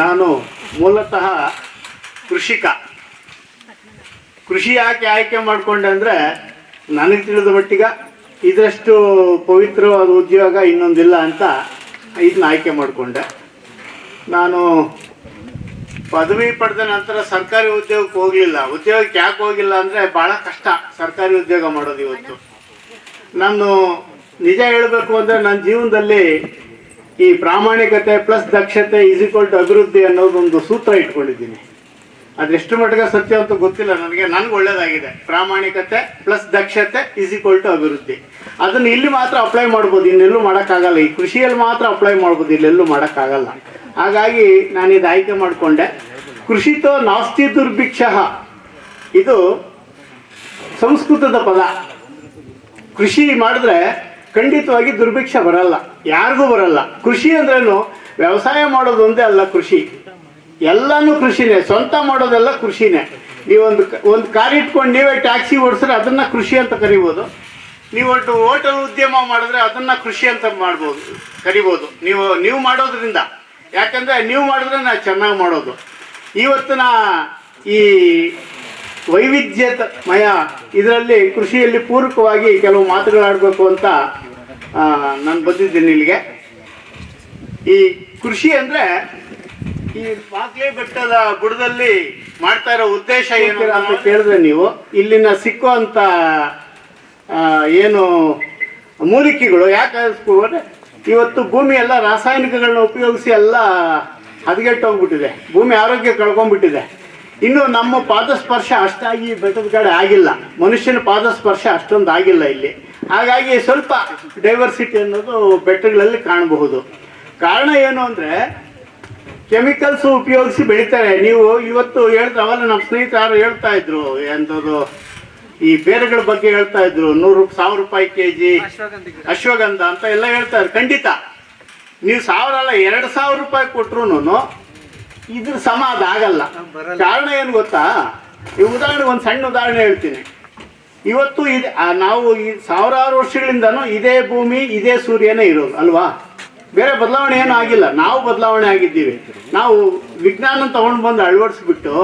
ನಾನು ಮೂಲತಃ ಕೃಷಿಕ. ಕೃಷಿ ಯಾಕೆ ಆಯ್ಕೆ ಮಾಡಿಕೊಂಡೆ ಅಂದರೆ ನನಗೆ ತಿಳಿದ ಮಟ್ಟಿಗೆ ಇದಷ್ಟು ಪವಿತ್ರವಾದ ಉದ್ಯೋಗ ಇನ್ನೊಂದಿಲ್ಲ ಅಂತ ಇದನ್ನ ಆಯ್ಕೆ ಮಾಡಿಕೊಂಡೆ. ನಾನು ಪದವಿ ಪಡೆದ ನಂತರ ಸರ್ಕಾರಿ ಉದ್ಯೋಗಕ್ಕೆ ಹೋಗಲಿಲ್ಲ. ಉದ್ಯೋಗಕ್ಕೆ ಯಾಕೆ ಹೋಗಿಲ್ಲ ಅಂದರೆ ಭಾಳ ಕಷ್ಟ ಸರ್ಕಾರಿ ಉದ್ಯೋಗ ಮಾಡೋದು ಇವತ್ತು. ನಾನು ನಿಜ ಹೇಳಬೇಕು ಅಂದರೆ ನನ್ನ ಜೀವನದಲ್ಲಿ ಈ ಪ್ರಾಮಾಣಿಕತೆ ಪ್ಲಸ್ ದಕ್ಷತೆ ಈಸ್ ಈಕ್ವಲ್ ಟು ಅಭಿವೃದ್ಧಿ ಅನ್ನೋದೊಂದು ಸೂತ್ರ ಇಟ್ಕೊಂಡಿದ್ದೀನಿ. ಅದೆಷ್ಟು ಮಟ್ಟಿಗೆ ಸತ್ಯ ಅಂತ ಗೊತ್ತಿಲ್ಲ, ನನಗೆ ನನಗೆ ಒಳ್ಳೇದಾಗಿದೆ. ಪ್ರಾಮಾಣಿಕತೆ ಪ್ಲಸ್ ದಕ್ಷತೆ ಈಸ್ ಈಕ್ವಲ್ ಟು ಅಭಿವೃದ್ಧಿ. ಅದನ್ನು ಇಲ್ಲಿ ಮಾತ್ರ ಅಪ್ಲೈ ಮಾಡ್ಬೋದು, ಇನ್ನೆಲ್ಲೂ ಮಾಡೋಕ್ಕಾಗಲ್ಲ. ಈ ಕೃಷಿಯಲ್ಲಿ ಮಾತ್ರ ಅಪ್ಲೈ ಮಾಡ್ಬೋದು, ಇಲ್ಲೆಲ್ಲೂ ಮಾಡೋಕ್ಕಾಗಲ್ಲ. ಹಾಗಾಗಿ ನಾನು ಇದು ಆಯ್ಕೆ ಮಾಡಿಕೊಂಡೆ. ಕೃಷಿತೋ ನಾಸ್ತಿ ದುರ್ಭಿಕ್ಷ. ಇದು ಸಂಸ್ಕೃತದ ಪದ. ಕೃಷಿ ಮಾಡಿದ್ರೆ ಖಂಡಿತವಾಗಿ ದುರ್ಭಿಕ್ಷ ಬರಲ್ಲ. ಯಾರಿಗೂ ಬರಲ್ಲ. ಕೃಷಿ ಅಂದ್ರೇನು? ವ್ಯವಸಾಯ ಮಾಡೋದು ಒಂದೇ ಅಲ್ಲ ಕೃಷಿ. ಎಲ್ಲಾನು ಕೃಷಿನೇ. ಸ್ವಂತ ಮಾಡೋದೆಲ್ಲ ಕೃಷಿನೇ. ನೀವೊಂದು ಒಂದು ಕಾರ್ ಇಟ್ಕೊಂಡು ನೀವೇ ಟ್ಯಾಕ್ಸಿ ಓಡಿಸಿದ್ರೆ ಅದನ್ನ ಕೃಷಿ ಅಂತ ಕರಿಬೋದು. ನೀವೊಂದು ಹೋಟೆಲ್ ಉದ್ಯಮ ಮಾಡಿದ್ರೆ ಅದನ್ನ ಕೃಷಿ ಅಂತ ಮಾಡ್ಬೋದು, ಕರಿಬೋದು. ನೀವು ನೀವು ಮಾಡೋದ್ರಿಂದ. ಯಾಕಂದ್ರೆ ನೀವು ಮಾಡಿದ್ರೆ ನಾ ಚೆನ್ನಾಗಿ ಮಾಡೋದು. ಇವತ್ತಿನ ಈ ವೈವಿಧ್ಯಮಯ, ಇದರಲ್ಲಿ ಕೃಷಿಯಲ್ಲಿ ಪೂರಕವಾಗಿ ಕೆಲವು ಮಾತುಗಳಾಡಬೇಕು ಅಂತ ನಾನು ಬಂದಿದ್ದೀನಿ ಇಲ್ಲಿಗೆ. ಈ ಕೃಷಿ ಅಂದರೆ ಈ ಮಾಕ್ಲೆ ಬೆಟ್ಟದ ಬುಡದಲ್ಲಿ ಮಾಡ್ತಾ ಇರೋ ಉದ್ದೇಶ ಏನು ಅಂತ ಕೇಳಿದ್ರೆ ನೀವು. ಇಲ್ಲಿನ ಸಿಕ್ಕೋ ಅಂತ ಏನು ಮೂಲಿಕೆಗಳು ಯಾಕೆ ಅಂದರೆ ಇವತ್ತು ಭೂಮಿ ಎಲ್ಲ ರಾಸಾಯನಿಕಗಳನ್ನ ಉಪಯೋಗಿಸಿ ಎಲ್ಲ ಹದಗೆಟ್ಟೋಗ್ಬಿಟ್ಟಿದೆ. ಭೂಮಿ ಆರೋಗ್ಯ ಕಳ್ಕೊಂಡ್ಬಿಟ್ಟಿದೆ. ಇನ್ನು ನಮ್ಮ ಪಾದಸ್ಪರ್ಶ ಅಷ್ಟಾಗಿ ಬೆಟ್ಟದ ಕಡೆ ಆಗಿಲ್ಲ. ಮನುಷ್ಯನ ಪಾದಸ್ಪರ್ಶ ಅಷ್ಟೊಂದು ಆಗಿಲ್ಲ ಇಲ್ಲಿ. ಹಾಗಾಗಿ ಸ್ವಲ್ಪ ಡೈವರ್ಸಿಟಿ ಅನ್ನೋದು ಬೆಟ್ಟಗಳಲ್ಲಿ ಕಾಣಬಹುದು. ಕಾರಣ ಏನು ಅಂದರೆ ಕೆಮಿಕಲ್ಸ್ ಉಪಯೋಗಿಸಿ ಬೆಳಿತಾರೆ. ನೀವು ಇವತ್ತು ಹೇಳ್ತಾ ಅವಲ್ಲ ನಮ್ಮ ಸ್ನೇಹಿತರು ಯಾರು ಹೇಳ್ತಾ ಇದ್ರು ಎಂಥದ್ದು ಈ ಬೇರೆಗಳ ಬಗ್ಗೆ ಹೇಳ್ತಾ ಇದ್ರು ನೂರು ಸಾವಿರ ರೂಪಾಯಿ ಕೆ ಜಿ ಅಶ್ವಗಂಧ ಅಂತ ಎಲ್ಲ ಹೇಳ್ತಾರೆ. ಖಂಡಿತ. ನೀವು ಸಾವಿರ ಅಲ್ಲ ಎರಡು ಸಾವಿರ ರೂಪಾಯಿ ಕೊಟ್ರು ಇದ್ರ ಸಮ ಅದಾಗಲ್ಲ. ಕಾರಣ ಏನು ಗೊತ್ತಾ? ಈ ಉದಾಹರಣೆ ಒಂದು ಸಣ್ಣ ಉದಾಹರಣೆ ಹೇಳ್ತೀನಿ. ಇವತ್ತು ಇದು ನಾವು ಈ ಸಾವಿರಾರು ವರ್ಷಗಳಿಂದನೂ ಇದೇ ಭೂಮಿ ಇದೇ ಸೂರ್ಯನೇ ಇರೋದು ಅಲ್ವಾ? ಬೇರೆ ಬದಲಾವಣೆ ಏನೂ ಆಗಿಲ್ಲ. ನಾವು ಬದಲಾವಣೆ ಆಗಿದ್ದೀವಿ. ನಾವು ವಿಜ್ಞಾನ ತಗೊಂಡು ಬಂದು ಅಳವಡಿಸ್ಬಿಟ್ಟು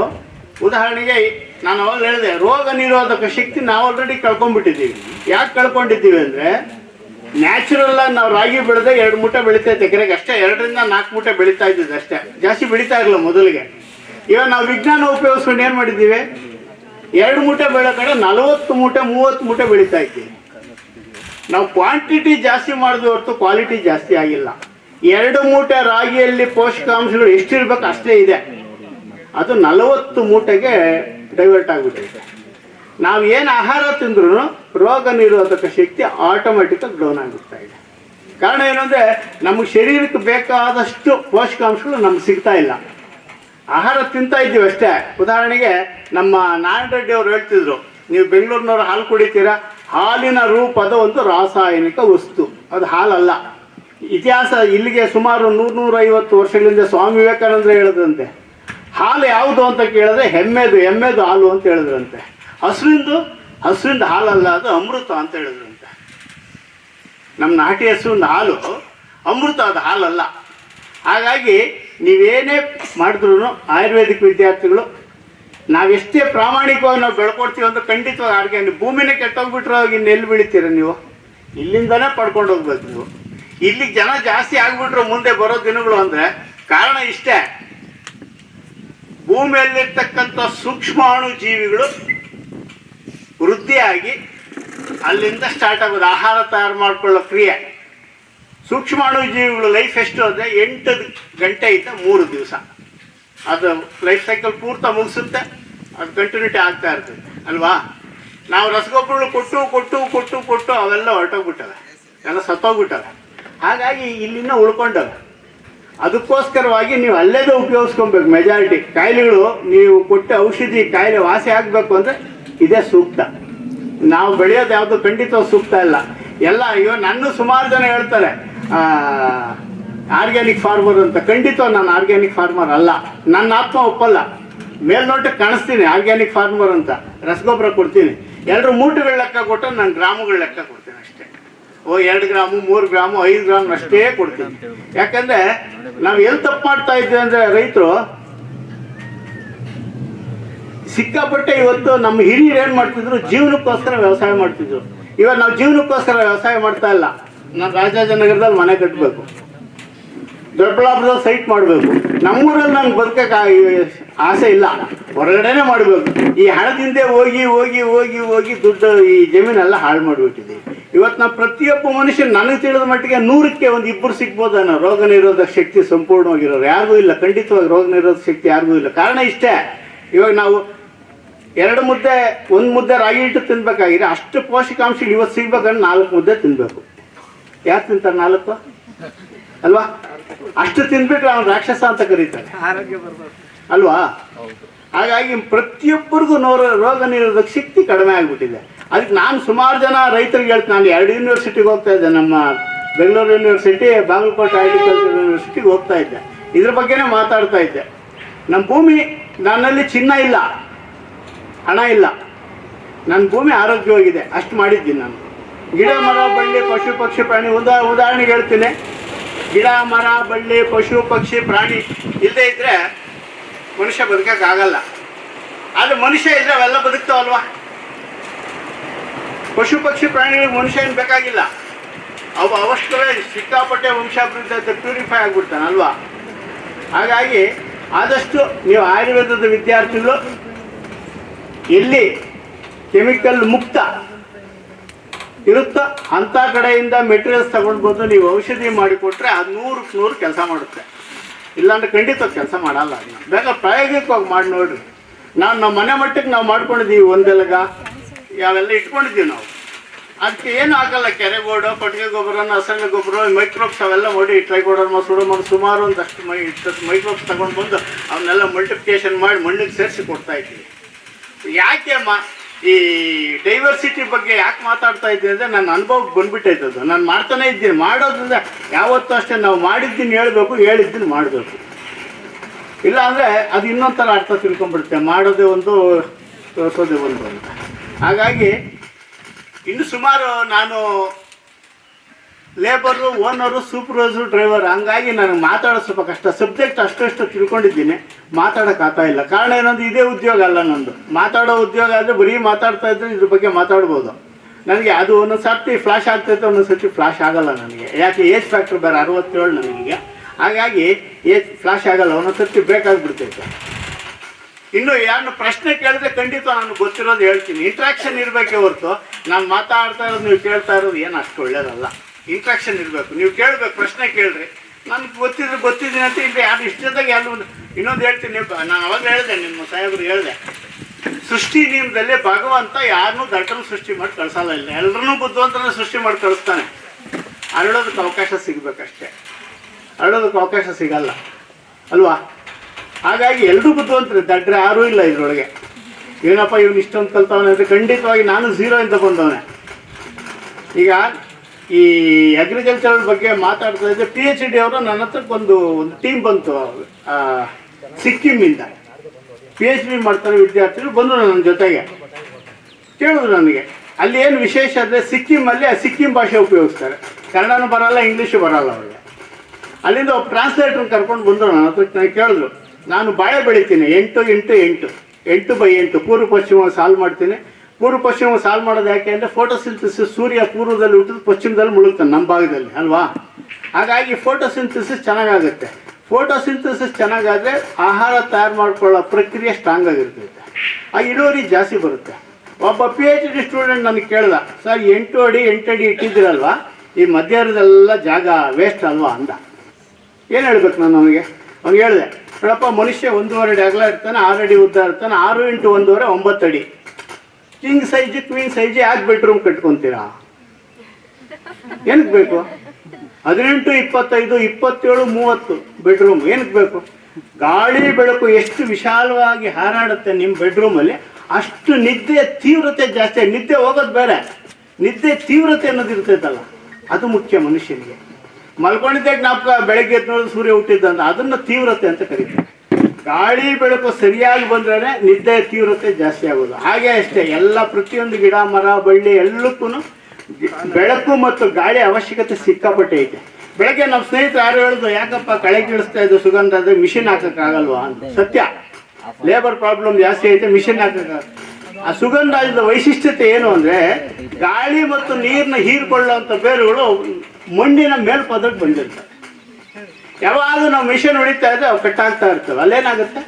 ಉದಾಹರಣೆಗೆ ನಾನು ಅವಾಗ ಹೇಳಿದೆ ರೋಗ ನಿರೋಧಕ ಶಕ್ತಿ ನಾವು ಆಲ್ರೆಡಿ ಕಳ್ಕೊಂಡ್ಬಿಟ್ಟಿದ್ದೀವಿ. ಯಾಕೆ ಕಳ್ಕೊಂಡಿದ್ದೀವಿ ಅಂದರೆ ನ್ಯಾಚುರಲ್ ಆಗಿ ನಾವು ರಾಗಿ ಬೆಳೆದಾಗ ಎರಡು ಮೂಟೆ ಬೆಳೀತಾ ಇತ್ತು ಎಕರೆಗೆ ಅಷ್ಟೇ, ಎರಡರಿಂದ ನಾಲ್ಕು ಮೂಟೆ ಬೆಳೀತಾ ಇದ್ದಿದ್ದು ಅಷ್ಟೇ. ಜಾಸ್ತಿ ಬೆಳೀತಾ ಇರಲಿಲ್ಲ ಮೊದಲಿಗೆ. ಇವಾಗ ನಾವು ವಿಜ್ಞಾನ ಉಪಯೋಗಿಸ್ಕೊಂಡು ಏನು ಮಾಡಿದ್ದೀವಿ? ಎರಡು ಮೂಟೆ ಬೆಳೆ ಕಡೆ ನಲವತ್ತು ಮೂಟೆ, ಮೂವತ್ತು ಮೂಟೆ ಬೆಳೀತಾ ಇದ್ದೀವಿ ನಾವು ಕ್ವಾಂಟಿಟಿ ಜಾಸ್ತಿ ಮಾಡಿದ ಹೊರತು ಕ್ವಾಲಿಟಿ ಜಾಸ್ತಿ ಆಗಿಲ್ಲ. ಎರಡು ಮೂಟೆ ರಾಗಿಯಲ್ಲಿ ಪೋಷಕಾಂಶಗಳು ಎಷ್ಟಿರ್ಬೇಕು ಅಷ್ಟೇ ಇದೆ. ಅದು ನಲವತ್ತು ಮೂಟೆಗೆ ಡೈವರ್ಟ್ ಆಗಿಬಿಟ್ಟಿದೆ. ನಾವು ಏನು ಆಹಾರ ತಿಂದ್ರೂ ರೋಗ ನಿರೋಧಕ ಶಕ್ತಿ ಆಟೋಮೆಟಿಕ್ಕಾಗಿ ಡೌನ್ ಆಗುತ್ತಾ ಇದೆ. ಕಾರಣ ಏನಂದರೆ ನಮ್ಮ ಶರೀರಕ್ಕೆ ಬೇಕಾದಷ್ಟು ಪೋಷಕಾಂಶಗಳು ನಮ್ಗೆ ಸಿಗ್ತಾ ಇಲ್ಲ. ಆಹಾರ ತಿಂತಾ ಇದ್ದೀವಿ ಅಷ್ಟೇ. ಉದಾಹರಣೆಗೆ ನಮ್ಮ ನಾರಾಯಣ ರೆಡ್ಡಿ ಅವರು ಹೇಳ್ತಿದ್ರು, ನೀವು ಬೆಂಗಳೂರಿನವ್ರು ಹಾಲು ಕುಡಿತೀರಾ? ಹಾಲಿನ ರೂಪದ ಒಂದು ರಾಸಾಯನಿಕ ವಸ್ತು. ಅದು ಹಾಲಲ್ಲ. ಇತಿಹಾಸ ಇಲ್ಲಿಗೆ ಸುಮಾರು ನೂರು ನೂರೈವತ್ತು ವರ್ಷಗಳಿಂದ ಸ್ವಾಮಿ ವಿವೇಕಾನಂದ ಹೇಳಿದ್ರಂತೆ. ಹಾಲು ಯಾವುದು ಅಂತ ಕೇಳಿದ್ರೆ ಹೆಮ್ಮೆದು ಹೆಮ್ಮೆದು ಹಾಲು ಅಂತ ಹೇಳಿದ್ರಂತೆ. ಹಸುವಿಂದು, ಹಸುವಿಂದ ಹಾಲಲ್ಲ, ಅದು ಅಮೃತ ಅಂತ ಹೇಳಿದ್ರು ಅಂತ ನಮ್ಮ ನಾಟಿ ಹಸುವಿನ ಹಾಲು ಅಮೃತ ಅದು ಹಾಲಲ್ಲ. ಹಾಗಾಗಿ ನೀವೇನೇ ಮಾಡಿದ್ರು ಆಯುರ್ವೇದಿಕ್ ವಿದ್ಯಾರ್ಥಿಗಳು, ನಾವೆಷ್ಟೇ ಪ್ರಾಮಾಣಿಕವಾಗಿ ನಾವು ಬೆಳ್ಕೊಡ್ತೀವಿ ಅಂತ ಖಂಡಿತವಾಗಿ ಆರ್ಗ್ಯಾನಿಕ್ ಭೂಮಿನೇ ಕೆಟ್ಟೋಗ್ಬಿಟ್ರೆ ಇನ್ನು ಎಲ್ಲಿ ಬೀಳ್ತೀರ ನೀವು? ಇಲ್ಲಿಂದನೇ ಪಡ್ಕೊಂಡು ಹೋಗ್ಬೇಕು ನೀವು. ಇಲ್ಲಿ ಜನ ಜಾಸ್ತಿ ಆಗ್ಬಿಟ್ರು ಮುಂದೆ ಬರೋ ದಿನಗಳು ಅಂದರೆ ಕಾರಣ ಇಷ್ಟೇ. ಭೂಮಿಯಲ್ಲಿರ್ತಕ್ಕಂಥ ಸೂಕ್ಷ್ಮಾಣು ಜೀವಿಗಳು ವೃದ್ಧಿಯಾಗಿ ಅಲ್ಲಿಂದ ಸ್ಟಾರ್ಟ್ ಆಗೋದು. ಆಹಾರ ತಯಾರು ಮಾಡ್ಕೊಳ್ಳೋ ಕ್ರಿಯೆ. ಸೂಕ್ಷ್ಮಾಣು ಜೀವಿಗಳು ಲೈಫ್ ಎಷ್ಟು ಅಂದರೆ ಎಂಟು ಗಂಟೆಯಿಂದ ಮೂರು ದಿವಸ. ಅದು ಲೈಫ್ ಸೈಕಲ್ ಪೂರ್ತ ಮುಗಿಸುತ್ತೆ, ಅದು ಕಂಟಿನ್ಯೂಟಿ ಆಗ್ತಾ ಇರ್ತದೆ. ಅಲ್ವಾ? ನಾವು ರಸಗೊಬ್ಬರಗಳು ಕೊಟ್ಟು ಕೊಟ್ಟು ಕೊಟ್ಟು ಕೊಟ್ಟು ಅವೆಲ್ಲ ಹೊರಟೋಗ್ಬಿಟ್ಟವೆ. ಎಲ್ಲ ಸತ್ತೋಗ್ಬಿಟ್ಟವೆ. ಹಾಗಾಗಿ ಇಲ್ಲಿನ ಉಳ್ಕೊಂಡವೆ ಅದಕ್ಕೋಸ್ಕರವಾಗಿ ನೀವು ಅಲ್ಲೇದೇ ಉಪಯೋಗಿಸ್ಕೊಬೇಕು. ಮೆಜಾರಿಟಿ ಕಾಯಿಲೆಗಳು ನೀವು ಕೊಟ್ಟ ಔಷಧಿ ಕಾಯಿಲೆ ವಾಸಿ ಆಗಬೇಕು ಅಂದರೆ ಇದೇ ಸೂಕ್ತ. ನಾವು ಬೆಳೆಯೋದು ಯಾವುದು ಖಂಡಿತ ಸೂಕ್ತ ಇಲ್ಲ. ಎಲ್ಲ, ಅಯ್ಯೋ, ನನ್ನ ಸುಮಾರು ಜನ ಹೇಳ್ತಾರೆ ಆರ್ಗ್ಯಾನಿಕ್ ಫಾರ್ಮರ್ ಅಂತ. ಖಂಡಿತ ನಾನು ಆರ್ಗ್ಯಾನಿಕ್ ಫಾರ್ಮರ್ ಅಲ್ಲ. ನನ್ನ ಆತ್ಮ ಒಪ್ಪಲ್ಲ. ಮೇಲ್ನೋಟಕ್ಕೆ ಕಾಣಿಸ್ತೀನಿ ಆರ್ಗ್ಯಾನಿಕ್ ಫಾರ್ಮರ್ ಅಂತ. ರಸಗೊಬ್ಬರ ಕೊಡ್ತೀನಿ. ಎಲ್ಲರೂ ಮೂಟುಗಳ ಲೆಕ್ಕ ಕೊಟ್ಟು ನಾನು ಗ್ರಾಮಗಳ ಲೆಕ್ಕ ಕೊಡ್ತೀನಿ ಅಷ್ಟೇ. ಓ, ಎರಡು ಗ್ರಾಮು, ಮೂರು ಗ್ರಾಮು, ಐದು ಗ್ರಾಮ್ ಅಷ್ಟೇ ಕೊಡ್ತೀನಿ. ಯಾಕಂದ್ರೆ, ನಾವು ಎಲ್ಲಿ ತಪ್ಪು ಮಾಡ್ತಾ ಇದ್ದೀವಿ ಅಂದ್ರೆ ರೈತರು ಸಿಕ್ಕಾಪಟ್ಟೆ ಇವತ್ತು ನಮ್ಮ ಹಿರಿಯರು ಏನ್ ಮಾಡ್ತಿದ್ರು? ಜೀವನಕ್ಕೋಸ್ಕರ ವ್ಯವಸಾಯ ಮಾಡ್ತಿದ್ರು. ಇವಾಗ ನಾವು ಜೀವನಕ್ಕೋಸ್ಕರ ವ್ಯವಸಾಯ ಮಾಡ್ತಾ ಇಲ್ಲ. ನಾನು ರಾಜಾಜನಗರದಲ್ಲಿ ಮನೆ ಕಟ್ಟಬೇಕು ದೊಡ್ಡಬಳ್ಳಾಪುರದಲ್ಲಿ ಸೈಟ್ ಮಾಡಬೇಕು. ನಮ್ಮೂರಲ್ಲಿ ನಂಗೆ ಬದುಕಕ್ಕೆ ಆಸೆ ಇಲ್ಲ. ಹೊರಗಡೆನೆ ಮಾಡಬೇಕು. ಈ ಹಣದಿಂದ ಹೋಗಿ ಹೋಗಿ ಹೋಗಿ ಹೋಗಿ ದುಡ್ಡು ಈ ಜಮೀನೆಲ್ಲ ಹಾಳು ಮಾಡಿಬಿಟ್ಟಿದೆ. ಇವತ್ತು ನಾವು ಪ್ರತಿಯೊಬ್ಬ ಮನುಷ್ಯ ನನಗೆ ತಿಳಿದ ಮಟ್ಟಿಗೆ ನೂರಕ್ಕೆ ಒಂದು ಇಬ್ಬರು ಸಿಗ್ಬೋದೇನೋ ರೋಗ ನಿರೋಧಕ ಶಕ್ತಿ ಸಂಪೂರ್ಣವಾಗಿರೋರು. ಯಾರಿಗೂ ಇಲ್ಲ. ಖಂಡಿತವಾಗಿ ರೋಗ ನಿರೋಧಕ ಶಕ್ತಿ ಯಾರಿಗೂ ಇಲ್ಲ. ಕಾರಣ ಇಷ್ಟೇ. ಇವಾಗ ನಾವು ಎರಡು ಮುದ್ದೆ ಒಂದು ಮುದ್ದೆ ರಾಗಿ ಹಿಟ್ಟು ತಿನ್ಬೇಕಾಗಿದ್ರೆ ಅಷ್ಟು ಪೋಷಕಾಂಶ ಇವತ್ತು ಸಿಗ್ಬೇಕಂದ್ರೆ ನಾಲ್ಕು ಮುದ್ದೆ ತಿನ್ಬೇಕು. ಯಾರು ತಿಂತಾರೆ ನಾಲ್ಕು? ಅಲ್ವಾ? ಅಷ್ಟು ತಿನ್ಬಿಟ್ರೆ ಅವ್ನು ರಾಕ್ಷಸ ಅಂತ ಕರೀತಾರೆ. ಅಲ್ವಾ? ಹಾಗಾಗಿ ಪ್ರತಿಯೊಬ್ಬರಿಗೂ ನೋರ ರೋಗ ನಿರೋಧಕ ಶಕ್ತಿ ಕಡಿಮೆ ಆಗಿಬಿಟ್ಟಿದೆ. ಅದಕ್ಕೆ ನಾನು ಸುಮಾರು ಜನ ರೈತರಿಗೆ ಹೇಳ್ತೀನಿ. ನಾನು ಎರಡು ಯೂನಿವರ್ಸಿಟಿಗೆ ಹೋಗ್ತಾ ಇದ್ದೆ. ನಮ್ಮ ಬೆಂಗಳೂರು ಯೂನಿವರ್ಸಿಟಿ ಬಾಗಲಕೋಟೆ ಅಗ್ರಿಕಲ್ಚರ್ ಯೂನಿವರ್ಸಿಟಿಗೆ ಹೋಗ್ತಾ ಇದ್ದೆ. ಇದ್ರ ಬಗ್ಗೆನೇ ಮಾತಾಡ್ತಾ ಇದ್ದೆ. ನಮ್ಮ ಭೂಮಿ ನನ್ನಲ್ಲಿ ಚಿನ್ನ ಇಲ್ಲ. ಹಣ ಇಲ್ಲ. ನನ್ನ ಭೂಮಿ ಆರೋಗ್ಯವಾಗಿದೆ. ಅಷ್ಟು ಮಾಡಿದ್ದೀನಿ ನಾನು. ಗಿಡ, ಮರ, ಬಳ್ಳಿ, ಪಶು, ಪಕ್ಷಿ, ಪ್ರಾಣಿ, ಉದಾ, ಉದಾಹರಣೆಗೆ ಹೇಳ್ತೀನಿ. ಗಿಡ, ಮರ, ಬಳ್ಳಿ, ಪಶು, ಪಕ್ಷಿ, ಪ್ರಾಣಿ ಇಲ್ಲದೆ ಇದ್ರೆ ಮನುಷ್ಯ ಬದುಕಕ್ಕಾಗಲ್ಲ. ಆದರೆ ಮನುಷ್ಯ ಇದ್ದರೆ ಅವೆಲ್ಲ ಬದುಕ್ತಾವಲ್ವಾ? ಪಶು, ಪಕ್ಷಿ, ಪ್ರಾಣಿಗಳಿಗೆ ಮನುಷ್ಯ ಏನು ಬೇಕಾಗಿಲ್ಲ. ಅವು ಅವಶ್ಯವೇ ಸಿಕ್ಕಾಪಟ್ಟೆ ವಂಶಾಭಿವೃದ್ಧಿ ಅಂತ ಪ್ಯೂರಿಫೈ ಆಗ್ಬಿಡ್ತಾನಲ್ವಾ? ಹಾಗಾಗಿ ಆದಷ್ಟು ನೀವು ಆಯುರ್ವೇದದ ವಿದ್ಯಾರ್ಥಿಗಳು ಎಲ್ಲಿ ಕೆಮಿಕಲ್ ಮುಕ್ತ ಇರುತ್ತೋ? ಅಂಥ ಕಡೆಯಿಂದ ಮೆಟೀರಿಯಲ್ಸ್ ತಗೊಂಡು ಬಂದು ನೀವು ಔಷಧಿ ಮಾಡಿಕೊಟ್ರೆ ಅದು ನೂರಕ್ಕೆ ನೂರು ಕೆಲಸ ಮಾಡುತ್ತೆ. ಇಲ್ಲಾಂದ್ರೆ ಖಂಡಿತ ಕೆಲಸ ಮಾಡಲ್ಲ ಬೇಕಾದ್ರೆ ಪ್ರಾಯೋಗಿಕವಾಗಿ ಮಾಡಿ ನೋಡ್ರಿ. ನಾವು ನಮ್ಮ ಮನೆ ಮಟ್ಟಕ್ಕೆ ನಾವು ಮಾಡ್ಕೊಂಡಿದ್ದೀವಿ ಒಂದೆಲಗ. ಯಾವೆಲ್ಲ ಇಟ್ಕೊಂಡಿದ್ದೀವಿ ನಾವು. ಅದಕ್ಕೆ ಏನು ಹಾಕಲ್ಲ ಕೆರೆ ಬೋರ್ಡು ಕೊಟ್ಟಿಗೆ ಗೊಬ್ಬರ ನಸಂಗ ಗೊಬ್ಬರ ಮೈಕ್ರೋಬ್ಸ್ ಅವೆಲ್ಲ ಮಾಡಿ ಟ್ರೈಕೋಡರ್ಮ ಸುಡೋಮರ್ ಸುಮಾರು ಒಂದಷ್ಟು ಮೈ ಮೈಕ್ರೋಬ್ಸ್ ತಗೊಂಡು ಬಂದು ಅವನ್ನೆಲ್ಲ ಮಲ್ಟಿಪ್ಲಿಕೇಶನ್ ಮಾಡಿ ಮಣ್ಣಿಗೆ ಸೇರಿಸಿ ಕೊಡ್ತಾ ಇದ್ದೀವಿ. ಯಾಕೆ ಮಾ ಈ ಡೈವರ್ಸಿಟಿ ಬಗ್ಗೆ ಯಾಕೆ ಮಾತಾಡ್ತಾ ಇದ್ದೀನಿ ಅಂದರೆ ನನ್ನ ಅನುಭವಕ್ಕೆ ಬಂದ್ಬಿಟ್ಟೈತೆ ಅದು. ನಾನು ಮಾಡ್ತಾನೆ ಇದ್ದೀನಿ. ಮಾಡೋದ್ರಿಂದ ಯಾವತ್ತೂ ಅಷ್ಟೇ ನಾವು ಮಾಡಿದ್ದೀನಿ ಹೇಳ್ಬೇಕು, ಹೇಳಿದ್ದೀನಿ ಮಾಡಬೇಕು. ಇಲ್ಲ ಅಂದರೆ ಅದು ಇನ್ನೊಂದು ಥರ ಅರ್ಥ ತಿಳ್ಕೊಂಡ್ಬಿಡುತ್ತೆ. ಮಾಡೋದೇ ಒಂದು, ತೋರಿಸೋದೇ ಒಂದು ಅಂತ. ಹಾಗಾಗಿ ಇನ್ನು ಸುಮಾರು ನಾನು ಲೇಬರು ಓನರು ಸೂಪರ್ವೈಸರು ಡ್ರೈವರ್ ಹಂಗಾಗಿ ನನಗೆ ಮಾತಾಡೋ ಸ್ವಲ್ಪ ಕಷ್ಟ. ಸಬ್ಜೆಕ್ಟ್ ಅಷ್ಟಷ್ಟು ತಿಳ್ಕೊಂಡಿದ್ದೀನಿ. ಮಾತಾಡೋಕೆ ಆಗ್ತಾ ಇಲ್ಲ. ಕಾರಣ ಏನಂದ್ರೆ ಇದೇ ಉದ್ಯೋಗ ಅಲ್ಲ ನಂದು. ಮಾತಾಡೋ ಉದ್ಯೋಗ ಆದರೆ ಬರೀ ಮಾತಾಡ್ತಾ ಇದ್ರೆ ಇದ್ರ ಬಗ್ಗೆ ಮಾತಾಡ್ಬೋದು. ನನಗೆ ಅದು ಒಂದೊಂದು ಸರ್ತಿ ಫ್ಲಾಶ್ ಆಗ್ತೈತೆ ಒಂದೊಂದು ಸರ್ತಿ ಫ್ಲಾಶ್ ಆಗಲ್ಲ ನನಗೆ. ಯಾಕೆ ಏಜ್ ಫ್ಯಾಕ್ಟ್ರ್ ಬೇರೆ ಅರವತ್ತೇಳು ನನಗೆ. ಹಾಗಾಗಿ ಏಜ್ ಫ್ಲಾಶ್ ಆಗಲ್ಲ ಒಂದೊಂದು ಸರ್ತಿ ಬೇಕಾಗ್ಬಿಡ್ತೈತೆ. ಇನ್ನು ಯಾರನ್ನು ಪ್ರಶ್ನೆ ಕೇಳಿದ್ರೆ ಖಂಡಿತ ನಾನು ಗೊತ್ತಿರೋದು ಹೇಳ್ತೀನಿ. ಇಂಟ್ರಾಕ್ಷನ್ ಇರಬೇಕೇ ಹೊರತು. ನಾನು ಮಾತಾಡ್ತಾ ಇರೋದು, ನೀವು ಕೇಳ್ತಾ ಇರೋದು ಏನು ಅಷ್ಟು ಒಳ್ಳೇದಲ್ಲ. ಇಂಟ್ರಾಕ್ಷನ್ ಇರಬೇಕು. ನೀವು ಕೇಳಬೇಕು, ಪ್ರಶ್ನೆ ಕೇಳ್ರಿ. ನನಗೆ ಗೊತ್ತಿದ್ರೆ ಗೊತ್ತಿದ್ದೀನಿ ಅಂತ ಇಲ್ಲಿ ಯಾರು ಇಷ್ಟದಾಗ ಯಾರು ಇನ್ನೊಂದು ಹೇಳ್ತೀನಿ ನಾನು ಅವಾಗ ಹೇಳಿದೆ, ನಿಮ್ಮ ಸಾಹೇಬರು ಹೇಳಿದೆ. ಸೃಷ್ಟಿ ನಿಯಮದಲ್ಲಿ ಭಗವಂತ ಯಾರನ್ನೂ ದಟ್ಟನ ಸೃಷ್ಟಿ ಮಾಡಿ ಕಳ್ಸಲ್ಲ ಇಲ್ಲ. ಎಲ್ಲರನ್ನೂ ಬುದ್ಧಿವಂತನ ಸೃಷ್ಟಿ ಮಾಡಿ ಕಳಿಸ್ತಾನೆ. ಅರಳೋದಕ್ಕೆ ಅವಕಾಶ ಸಿಗಬೇಕಷ್ಟೇ. ಅರಳೋದಕ್ಕೆ ಅವಕಾಶ ಸಿಗಲ್ಲ. ಅಲ್ವಾ? ಹಾಗಾಗಿ ಎಲ್ಲರೂ ಬುದ್ಧಿವಂತರು, ದಡ್ಡ್ರೆ ಯಾರೂ ಇಲ್ಲ ಇದ್ರೊಳಗೆ. ಏನಪ್ಪ ಇವನು ಇಷ್ಟೊಂದು ಕಲ್ತವನೆ ಅಂದರೆ ಖಂಡಿತವಾಗಿ ನಾನು ಝೀರೋ ಅಂತ ಬಂದವನೆ. ಈಗ ಈ ಅಗ್ರಿಕಲ್ಚರ್ ಬಗ್ಗೆ ಮಾತಾಡ್ತಾ ಇದ್ದೆ ಪಿ ಎಚ್ ಡಿ ಅವರು ನನ್ನ ಹತ್ರ ಒಂದು ಒಂದು ಟೀಮ್ ಬಂತು. ಆ, ಸಿಕ್ಕಿಮಿಂದ ಪಿ ಎಚ್ ಡಿ ಮಾಡ್ತಾರೆ ವಿದ್ಯಾರ್ಥಿಗಳು ಬಂದರು ನನ್ನ ಜೊತೆಗೆ. ಕೇಳಿದ್ರು ನನಗೆ. ಅಲ್ಲಿ ಏನು ವಿಶೇಷ ಅಂದರೆ ಸಿಕ್ಕಿಮಲ್ಲಿ ಆ ಸಿಕ್ಕಿಂ ಭಾಷೆ ಉಪಯೋಗಿಸ್ತಾರೆ. ಕನ್ನಡನೂ ಬರಲ್ಲ ಇಂಗ್ಲೀಷು ಬರಲ್ಲ ಅವ್ರಿಗೆ. ಅಲ್ಲಿಂದ ಒಬ್ಬ ಟ್ರಾನ್ಸ್ಲೇಟರ್ ಕರ್ಕೊಂಡು ಬಂದರು ನನ್ನ ಹತ್ರ ನಾನು ಕೇಳಿದ್ರು ನಾನು ಬಾಳೆ ಬೆಳಿತೀನಿ ಎಂಟು ಎಂಟು ಎಂಟು ಎಂಟು ಬೈ ಎಂಟು ಪೂರ್ವ ಪಶ್ಚಿಮ ಸಾಲ್ವ್ ಮಾಡ್ತೀನಿ ಪೂರ್ವ ಪಶ್ಚಿಮ ಸಾಲ್ವ್ ಮಾಡೋದು ಯಾಕೆ ಅಂದರೆ ಫೋಟೋಸಿಂಥಸಿಸ್ ಸೂರ್ಯ ಪೂರ್ವದಲ್ಲಿ ಹುಟ್ಟಿದ ಪಶ್ಚಿಮದಲ್ಲಿ ಮುಳುಗ್ತಾನೆ ನಮ್ಮ ಭಾಗದಲ್ಲಿ, ಅಲ್ವಾ? ಹಾಗಾಗಿ ಫೋಟೋಸಿಂಥಸಿಸ್ ಚೆನ್ನಾಗಾಗುತ್ತೆ. ಫೋಟೋಸಿಂಥಸಿಸ್ ಚೆನ್ನಾಗಾದರೆ ಆಹಾರ ತಯಾರು ಮಾಡ್ಕೊಳ್ಳೋ ಪ್ರಕ್ರಿಯೆ ಸ್ಟ್ರಾಂಗ್ ಆಗಿರ್ತೈತೆ. ಆ ಇಳುವರಿ ಜಾಸ್ತಿ ಬರುತ್ತೆ. ಒಬ್ಬ ಪಿ ಎಚ್ ಡಿ ಸ್ಟೂಡೆಂಟ್ ನನಗೆ ಕೇಳ್ದ, ಸರ್, ಎಂಟು ಅಡಿ ಎಂಟು ಅಡಿ ಇಟ್ಟಿದ್ದೀರಲ್ವಾ? ಈ ಮಧ್ಯಾಹ್ನದೆಲ್ಲ ಜಾಗ ವೇಸ್ಟ್ ಅಲ್ವಾ? ಅಂದ. ಏನು ಹೇಳ್ಬೇಕು ನಾನು ಅವನಿಗೆ? ಅವ್ನಿಗೆ ಹೇಳಿದೆ, ನೋಡಪ್ಪ, ಮನುಷ್ಯ ಒಂದೂವರೆ ಅಡಿ ಅಗಲ ಇರ್ತಾನೆ, ಆರು ಅಡಿ ಉದ್ದ ಇರ್ತಾನೆ, ಆರು ಇಂಟು ಒಂದೂವರೆ, ಒಂಬತ್ತು ಅಡಿ. ಕಿಂಗ್ ಸೈಜ್, ಕ್ವೀನ್ ಸೈಜ್ ಯಾಕೆ ಬೆಡ್ರೂಮ್ ಕಟ್ಕೊಂತೀರಾ? ಏನಕ್ಕೆ ಬೇಕು? ಹದಿನೆಂಟು, ಇಪ್ಪತ್ತೈದು, ಇಪ್ಪತ್ತೇಳು, ಮೂವತ್ತು ಬೆಡ್ರೂಮ್ ಏನಕ್ಕೆ ಬೇಕು? ಗಾಳಿ, ಬೆಳಕು ಎಷ್ಟು ವಿಶಾಲವಾಗಿ ಹಾರಾಡುತ್ತೆ ನಿಮ್ಮ ಬೆಡ್ರೂಮಲ್ಲಿ ಅಷ್ಟು ನಿದ್ದೆ ತೀವ್ರತೆ ಜಾಸ್ತಿ ನಿದ್ದೆ ಹೋಗೋದು ಬೇರೆ. ನಿದ್ದೆ ತೀವ್ರತೆ ಅನ್ನೋದು ಇರ್ತೈತಲ್ಲ, ಅದು ಮುಖ್ಯ ಮನುಷ್ಯನಿಗೆ. ಮಲ್ಕೊಂಡಿದ್ದೆ ಜ್ಞಾಪಕ ಬೆಳಗ್ಗೆ ಎದ್ದು ಸೂರ್ಯ ಹುಟ್ಟಿದ್ದಂತ ಅದನ್ನು ತೀವ್ರತೆ ಅಂತ ಕರೀತಾರೆ. ಗಾಳಿ ಬೆಳಕು ಸರಿಯಾಗಿ ಬಂದ್ರೆ ನಿದ್ದೆ ತೀವ್ರತೆ ಜಾಸ್ತಿ ಆಗೋದು. ಹಾಗೆ ಅಷ್ಟೇ, ಎಲ್ಲ ಪ್ರತಿಯೊಂದು ಗಿಡ, ಮರ, ಬಳ್ಳಿ ಎಲ್ಲಕ್ಕೂ ಬೆಳಕು ಮತ್ತು ಗಾಳಿ ಅವಶ್ಯಕತೆ ಸಿಕ್ಕಾಪಟ್ಟೆ ಐತೆ. ಬೆಳಗ್ಗೆ ನಮ್ಮ ಸ್ನೇಹಿತರು ಯಾರು ಹೇಳಿದ್ರು, ಯಾಕಪ್ಪ ಕಳೆ ಕೀಳಿಸ್ತಾ ಇದ್ದು ಸುಗಂಧ ಅಂದ್ರೆ ಮಿಷಿನ್ ಹಾಕಕ್ಕಾಗಲ್ವಾ? ಅಂತ. ಸತ್ಯ. ಲೇಬರ್ ಪ್ರಾಬ್ಲಮ್ ಜಾಸ್ತಿ ಐತೆ, ಮಿಷಿನ್ ಹಾಕಕ್ಕ ಆ ಸುಗಂಧದ ವೈಶಿಷ್ಟ್ಯತೆ ಏನು ಅಂದ್ರೆ, ಗಾಳಿ ಮತ್ತು ನೀರನ್ನ ಹೀರ್ಕೊಳ್ಳುವಂಥ ಬೇರುಗಳು ಮಣ್ಣಿನ ಮೇಲ್ಪದಕ್ಕೆ ಬಂದಿರ್ತವೆ ಯಾವಾಗ ನಾವು ಮಿಷನ್ ಹೊಡಿತಾ ಇದ್ರೆ ಅವು ಕಟ್ಟಾಗ್ತಾ ಇರ್ತವೆ. ಅಲ್ಲೇನಾಗುತ್ತೆ?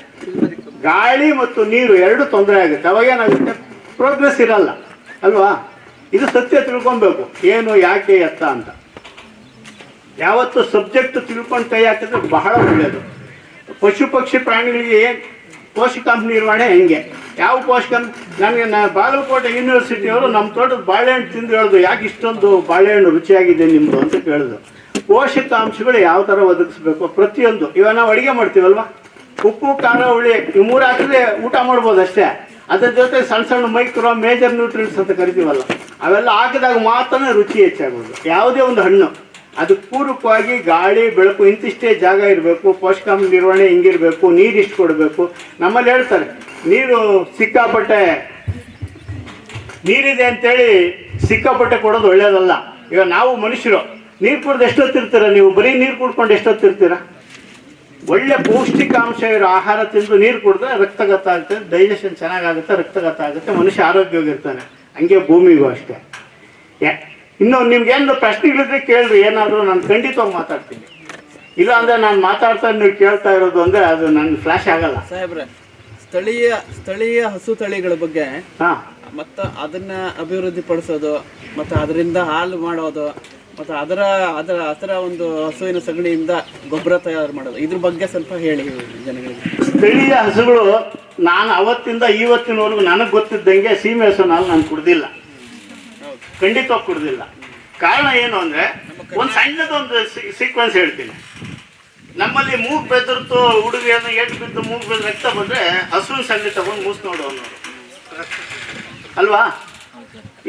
ಗಾಳಿ ಮತ್ತು ನೀರು ಎರಡು ತೊಂದರೆ ಆಗುತ್ತೆ. ಅವಾಗ ಏನಾಗುತ್ತೆ? ಪ್ರೋಗ್ರೆಸ್ ಇರಲ್ಲ. ಅಲ್ವಾ? ಇದು ಸತ್ಯ ತಿಳ್ಕೊಬೇಕು. ಏನು, ಯಾಕೆ, ಎತ್ತ ಅಂತ. ಯಾವತ್ತು ಸಬ್ಜೆಕ್ಟ್ ತಿಳ್ಕೊಂಡು ಕೈ ಹಾಕಿದ್ರೆ ಬಹಳ ಒಳ್ಳೆಯದು ಪಶು ಪಕ್ಷಿ ಪ್ರಾಣಿಗಳಿಗೆ ಪೋಷಕಾಂಶ ನಿರ್ವಹಣೆ ಹೆಂಗೆ? ಯಾವ ಪೋಷಕಾಂಶ ನನಗೆ ಬಾಗಲಕೋಟೆ ಯೂನಿವರ್ಸಿಟಿಯವರು ನಮ್ಮ ತೋಟದ ಬಾಳೆಹಣ್ಣು ತಿಂದು ಹೇಳಿದ್ರು ಯಾಕೆ ಇಷ್ಟೊಂದು ಬಾಳೆಹಣ್ಣು ರುಚಿಯಾಗಿದೆ ನಿಮ್ಮದು ಅಂತ ಕೇಳಿದ್ರು. ಪೋಷಕಾಂಶಗಳು ಯಾವ ಥರ ಒದಗಿಸ್ಬೇಕು? ಪ್ರತಿಯೊಂದು. ಇವಾಗ ನಾವು ಅಡುಗೆ ಮಾಡ್ತೀವಲ್ವಾ? ಉಪ್ಪು, ಖಾರ, ಹುಳಿ, ಈ ಮೂರು ಹಾಕಿದ್ರೆ ಊಟ ಮಾಡ್ಬೋದು ಅಷ್ಟೇ. ಅದ್ರ ಜೊತೆ ಸಣ್ಣ ಸಣ್ಣ ಮೈಕ್ರೋ ಮೇಜರ್ ನ್ಯೂಟ್ರಿಯೆಂಟ್ಸ್ ಅಂತ ಕರಿತೀವಲ್ಲ, ಅವೆಲ್ಲ ಹಾಕಿದಾಗ ಮಾತ್ರ ರುಚಿ ಹೆಚ್ಚಾಗೋದು. ಯಾವುದೇ ಒಂದು ಹಣ್ಣು. ಅದಕ್ಕೆ ಪೂರ್ವಕವಾಗಿ ಗಾಳಿ, ಬೆಳಕು, ಇಂತಿಷ್ಟೇ ಜಾಗ ಇರಬೇಕು. ಪೋಷಕಾಂಶ ನಿರ್ವಹಣೆ ಹಿಂಗಿರಬೇಕು. ನೀರು ಇಷ್ಟು ಕೊಡಬೇಕು. ನಮ್ಮಲ್ಲಿ ಹೇಳ್ತಾರೆ, ನೀರು ಸಿಕ್ಕಾಪಟ್ಟೆ ನೀರಿದೆ ಅಂತೇಳಿ ಸಿಕ್ಕಾಪಟ್ಟೆ ಕೊಡೋದು ಒಳ್ಳೇದಲ್ಲ. ಈಗ ನಾವು ಮನುಷ್ಯರು ನೀರು ಕುಡ್ದು ಎಷ್ಟೊತ್ತಿರ್ತೀರ ನೀವು? ಬರೀ ನೀರು ಕುಡ್ಕೊಂಡು ಎಷ್ಟೊತ್ತಿರ್ತೀರ? ಒಳ್ಳೆ ಪೌಷ್ಟಿಕಾಂಶ ಇರೋ ಆಹಾರ ತಿಂದು ನೀರು ಕುಡಿದ್ರೆ ರಕ್ತಗತ ಆಗುತ್ತೆ ಡೈಜೆಷನ್ ಚೆನ್ನಾಗಾಗುತ್ತೆ ರಕ್ತಗತ ಆಗುತ್ತೆ ಮನುಷ್ಯ ಆರೋಗ್ಯವಾಗಿರ್ತಾನೆ. ಹಂಗೆ ಭೂಮಿಗೂ ಅಷ್ಟೇ. ಇನ್ನು ನಿಮ್ಗೇನು ಏನು ಪ್ರಶ್ನೆಗಳಿದ್ರೆ ಕೇಳ್ರಿ ಏನಾದರೂ ನಾನು ಖಂಡಿತವಾಗಿ ಮಾತಾಡ್ತೀನಿ. ಇಲ್ಲ ಅಂದ್ರೆ ನಾನು ಮಾತಾಡ್ತಾ ನೀವು ಕೇಳ್ತಾ ಇರೋದು ಅಂದ್ರೆ ಅದು ನನ್ನ ಫ್ಲಾಶ್ ಆಗಲ್ಲ. ಸಾಹೇಬ್ರೆ ಸ್ಥಳೀಯ ಸ್ಥಳೀಯ ಹಸು ತಳಿಗಳ ಬಗ್ಗೆ ಹಾಂ. ಮತ್ತು ಅದನ್ನ ಅಭಿವೃದ್ಧಿ ಪಡಿಸೋದು ಮತ್ತು ಅದರಿಂದ ಹಾಲು ಮಾಡೋದು ಮತ್ತೆ ಅದರ ಅದರ ಅದರ ಒಂದು ಹಸುವಿನ ಸಗಣಿಯಿಂದ ಗೊಬ್ಬರ ತಯಾರು ಮಾಡೋದು. ಇದ್ರ ಬಗ್ಗೆ ಸ್ವಲ್ಪ ಹೇಳಿ ಜನಗಳಿಗೆ. ಸ್ಥಳೀಯ ಹಸುಗಳು, ನಾನು ಅವತ್ತಿಂದ ಇವತ್ತಿನವರೆಗೂ ನನಗೆ ಗೊತ್ತಿದ್ದಂಗೆ ಸೀಮೆ ಹಸು ನಾನು ನಾನು ಕುಡ್ದಿಲ್ಲ. ಖಂಡಿತವಾಗಿ ಕುಡ್ದಿಲ್ಲ. ಕಾರಣ ಏನು ಅಂದರೆ, ಒಂದು ಸಣ್ಣದೊಂದು ಸೀಕ್ವೆನ್ಸ್ ಹೇಳ್ತೀನಿ. ನಮ್ಮಲ್ಲಿ ಮೂಗ್ ಬೆದರ್ತು ಹುಡುಗಿಯನ್ನು ಎಟ್ಟು ಬಿದ್ದು ಮೂಗ್ ಬೆದ್ರೆ ರಕ್ತ ಬಂದರೆ ಹಸುವಿನ ಸಗಣಿ ತಗೊಂಡು ಮೂಸ್ ನೋಡು ಅನ್ನೋರು ಅಲ್ವಾ?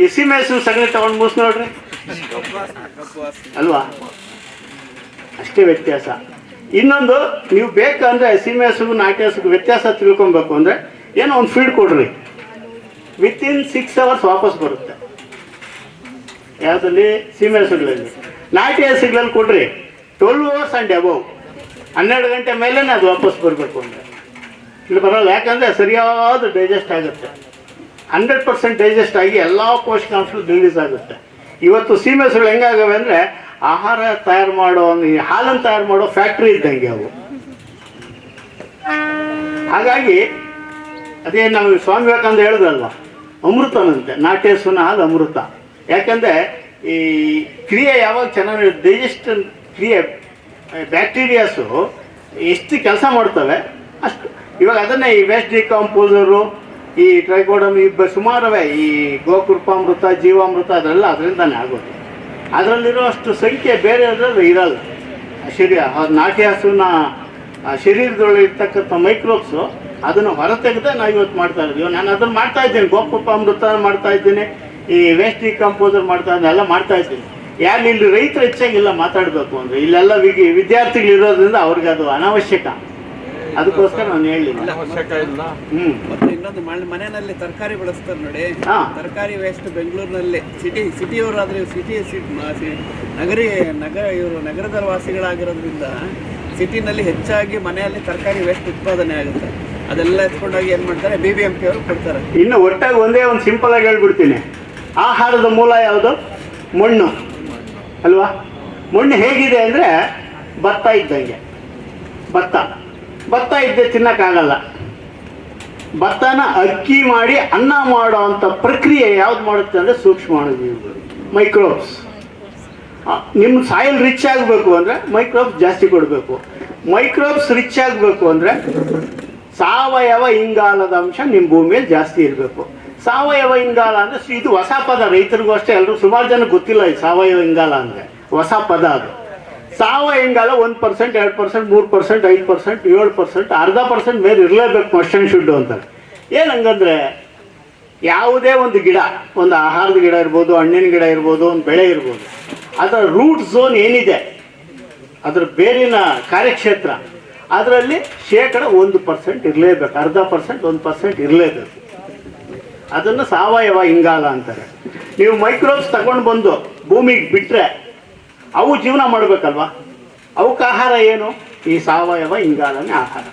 ಈ ಸೀಮೆ ಹಸು ಸಗಣಿ ತಗೊಂಡು ಮೂಸ್ ನೋಡ್ರಿ. ಅಲ್ವಾ? ಅಷ್ಟೇ ವ್ಯತ್ಯಾಸ. ಇನ್ನೊಂದು, ನೀವು ಬೇಕಂದ್ರೆ ನಾಟಿ ಹಸುಗೂ ವ್ಯತ್ಯಾಸ ತಿಳ್ಕೊಬೇಕು ಅಂದ್ರೆ ಏನೋ ಒಂದು ಫೀಡ್ ಕೊಡ್ರಿ. ವಿತ್ ಇನ್ ಸಿಕ್ಸ್ ಅವರ್ಸ್ ವಾಪಸ್ ಬರುತ್ತೆ. ಯಾವುದಲ್ಲಿ ಸೀಮೆ ನಾಟ್ಯಾಸಗಳಲ್ಲಿ ಕೊಡ್ರಿ. ಟ್ವೆಲ್ವ್ ಅವರ್ಸ್ ಆ್ಯಂಡ್ ಅಬೌವ್ ಹನ್ನೆರಡು ಗಂಟೆ ಮೇಲೇ ಅದು ವಾಪಸ್ ಬರಬೇಕು ಅಂದರೆ. ಇಲ್ಲಿ ಬರೋಲ್ಲ ಯಾಕಂದರೆ ಸರಿಯಾದ ಡೈಜೆಸ್ಟ್ ಆಗುತ್ತೆ. ಹಂಡ್ರೆಡ್ ಪರ್ಸೆಂಟ್ ಡೈಜೆಸ್ಟ್ ಆಗಿ ಎಲ್ಲ ಪೋಷಕಾಂಶಗಳು ರಿಲೀಸ್ ಆಗುತ್ತೆ. ಇವತ್ತು ಸೀಮೆಸ್ಗಳು ಹೆಂಗಾಗವೆ ಅಂದರೆ ಆಹಾರ ತಯಾರು ಮಾಡೋ ಹಾಲನ್ನು ತಯಾರು ಮಾಡೋ ಫ್ಯಾಕ್ಟ್ರಿ ಇದ್ದಂಗೆ ಅವು. ಹಾಗಾಗಿ, ಅದೇ ನಾವು ಸ್ವಾಮಿ ವಿವೇಕಾನಂದ ಹೇಳಿದ್ರಲ್ವ, ಅಮೃತನಂತೆ ನಾಟ್ಯ ಹಾಲು ಅಮೃತ. ಯಾಕಂದರೆ ಈ ಕ್ರಿಯೆ ಯಾವಾಗ ಚೆನ್ನಾಗಿ ಡೈಜೆಸ್ಟನ್ ಕ್ರಿಯೆ ಬ್ಯಾಕ್ಟೀರಿಯಾಸು ಎಷ್ಟು ಕೆಲಸ ಮಾಡ್ತವೆ, ಅಷ್ಟು, ಇವಾಗ ಅದನ್ನೇ ಈ ವೇಸ್ಟ್ ಡಿಕಾಂಪೋಸರು ಈ ಟ್ರೈಕೋಡಮ್ ಈ ಸುಮಾರವೇ ಈ ಗೋಕೃಪಾಮೃತ ಜೀವಾಮೃತ ಅದೆಲ್ಲ ಅದರಿಂದಾನೇ ಆಗೋದು. ಅದರಲ್ಲಿರೋ ಅಷ್ಟು ಸಂಖ್ಯೆ ಬೇರೆ ಅದರಲ್ಲಿ ಇರಲ್ಲ. ಶರೀರ ನಾಟಿ ಹಸುವಿನ ಶರೀರದೊಳಗೆ ಇರ್ತಕ್ಕಂಥ ಮೈಕ್ರೋಬ್ಸು ಅದನ್ನು ಹೊರತೆಗೆದೇ ನಾವು ಇವತ್ತು ಮಾಡ್ತಾ ಇದ್ದೀವಿ ನಾನು ಅದನ್ನು ಮಾಡ್ತಾ ಇದ್ದೀನಿ. ಗೋಕೃಪಾಮೃತ ಮಾಡ್ತಾ ಇದ್ದೀನಿ. ಈ ವೇಸ್ಟ್ ಡಿಕಂಪೋಸರ್ ಮಾಡ್ತಾ ಇದ್ದೀನಿ. ಎಲ್ಲ ಮಾಡ್ತಾ ಇದ್ದೀನಿ. ಯಾರು ಇಲ್ಲಿ ರೈತರು ಹೆಚ್ಚಾಗಿಲ್ಲ ಮಾತಾಡಬೇಕು ಅಂದರೆ. ಇಲ್ಲೆಲ್ಲ ವಿದ್ಯಾರ್ಥಿಗಳು ಇರೋದ್ರಿಂದ ಅವ್ರಿಗೆ ಅದು ಅನಾವಶ್ಯಕ. ಅದಕ್ಕೋಸ್ಕರ ನಾನು ಹೇಳಿಲ್ಲ. ಹ್ಞೂ ಮತ್ತೆ ಇನ್ನೊಂದು ಮನೆ ಮನೆಯಲ್ಲಿ ತರಕಾರಿ ಬೆಳೆಸ್ತಾರೆ ನೋಡಿ. ಹಾ. ತರಕಾರಿ ವೇಸ್ಟ್ ಬೆಂಗಳೂರಿನಲ್ಲಿ. ಸಿಟಿ ಸಿಟಿಯವರಾದ್ರೆ ಸಿಟಿ ನಗರಿ ನಗರ ಇವರು ನಗರದ ವಾಸಿಗಳಾಗಿರೋದ್ರಿಂದ ಸಿಟಿನಲ್ಲಿ ಹೆಚ್ಚಾಗಿ ಮನೆಯಲ್ಲಿ ತರಕಾರಿ ವೇಸ್ಟ್ ಉತ್ಪಾದನೆ ಆಗುತ್ತೆ. ಅದೆಲ್ಲ ಎತ್ಕೊಂಡೋಗಿ ಏನು ಮಾಡ್ತಾರೆ? ಬಿ ಬಿ ಎಂ ಪಿ ಅವರು ಕೊಡ್ತಾರೆ. ಇನ್ನು ಒಟ್ಟಾಗಿ ಒಂದೇ ಒಂದು ಸಿಂಪಲ್ ಆಗಿ ಹೇಳ್ಬಿಡ್ತೀನಿ. ಆಹಾರದ ಮೂಲ ಯಾವುದು? ಮಣ್ಣು. ಅಲ್ವಾ? ಮಣ್ಣು ಹೇಗಿದೆ ಅಂದರೆ ಭತ್ತ ಇದ್ದಂಗೆ. ಭತ್ತ. ಭತ್ತ ಇದ್ದೆ ತಿನ್ನಕ್ಕಾಗಲ್ಲ. ಭತ್ತನ ಅಕ್ಕಿ ಮಾಡಿ ಅನ್ನ ಮಾಡೋ ಅಂಥ ಪ್ರಕ್ರಿಯೆ ಯಾವ್ದು ಮಾಡುತ್ತೆ ಅಂದರೆ ಸೂಕ್ಷ್ಮಾಣುಜೀವಿಗಳು ಮೈಕ್ರೋಬ್ಸ್ ನಿಮ್ಮ ಸಾಯಿಲ್ ರಿಚ್ ಆಗಬೇಕು ಅಂದರೆ ಮೈಕ್ರೋಬ್ಸ್ ಜಾಸ್ತಿ ಕೊಡಬೇಕು. ಮೈಕ್ರೋಬ್ಸ್ ರಿಚ್ ಆಗಬೇಕು ಅಂದರೆ ಸಾವಯವ ಇಂಗಾಲದ ಅಂಶ ನಿಮ್ಮ ಭೂಮಿಯಲ್ಲಿ ಜಾಸ್ತಿ ಇರಬೇಕು. ಸಾವಯವ ಇಂಗಾಲ ಅಂದರೆ ಇದು ಹೊಸ ಪದ ರೈತರಿಗೂ ಅಷ್ಟೇ ಎಲ್ಲರೂ ಸುಮಾರು ಜನ ಗೊತ್ತಿಲ್ಲ ಈ ಸಾವಯವ ಇಂಗಾಲ ಅಂದರೆ. ಹೊಸ ಪದ ಅದು. ಸಾವಯವ ಇಂಗಾಲ ಒಂದು ಪರ್ಸೆಂಟ್ ಎರಡು ಪರ್ಸೆಂಟ್ ಮೂರು ಪರ್ಸೆಂಟ್ ಐದು ಪರ್ಸೆಂಟ್ ಏಳು ಪರ್ಸೆಂಟ್ ಅರ್ಧ ಪರ್ಸೆಂಟ್ ಮೇಲೆ ಇರಲೇಬೇಕು ಮಸ್ಟ್ ಆ್ಯಂಡ್ ಶುಡ್ ಅಂತಾರೆ ಏನು ಹಂಗಂದ್ರೆ ಯಾವುದೇ ಒಂದು ಗಿಡ, ಒಂದು ಆಹಾರದ ಗಿಡ ಇರ್ಬೋದು, ಹಣ್ಣಿನ ಗಿಡ ಇರ್ಬೋದು, ಒಂದು ಬೆಳೆ ಇರ್ಬೋದು, ಅದರ ರೂಟ್ ಝೋನ್ ಏನಿದೆ? ಅದರ ಬೇರಿನ ಕಾರ್ಯಕ್ಷೇತ್ರ. ಅದರಲ್ಲಿ ಶೇಕಡ ಒಂದು ಪರ್ಸೆಂಟ್ ಇರಲೇಬೇಕು, ಅರ್ಧ ಪರ್ಸೆಂಟ್ ಒಂದು ಪರ್ಸೆಂಟ್ ಇರಲೇಬೇಕು. ಅದನ್ನು ಸಾವಯವ ಇಂಗಾಲ ಅಂತಾರೆ. ನೀವು ಮೈಕ್ರೋಬ್ಸ್ ತಗೊಂಡು ಬಂದು ಭೂಮಿಗೆ ಬಿಟ್ಟರೆ ಅವು ಜೀವನ ಮಾಡಬೇಕಲ್ವಾ? ಅವಕ್ಕೆ ಆಹಾರ ಏನು? ಈ ಸಾವಯವ ಇಂಗಾಲನೇ ಆಹಾರ.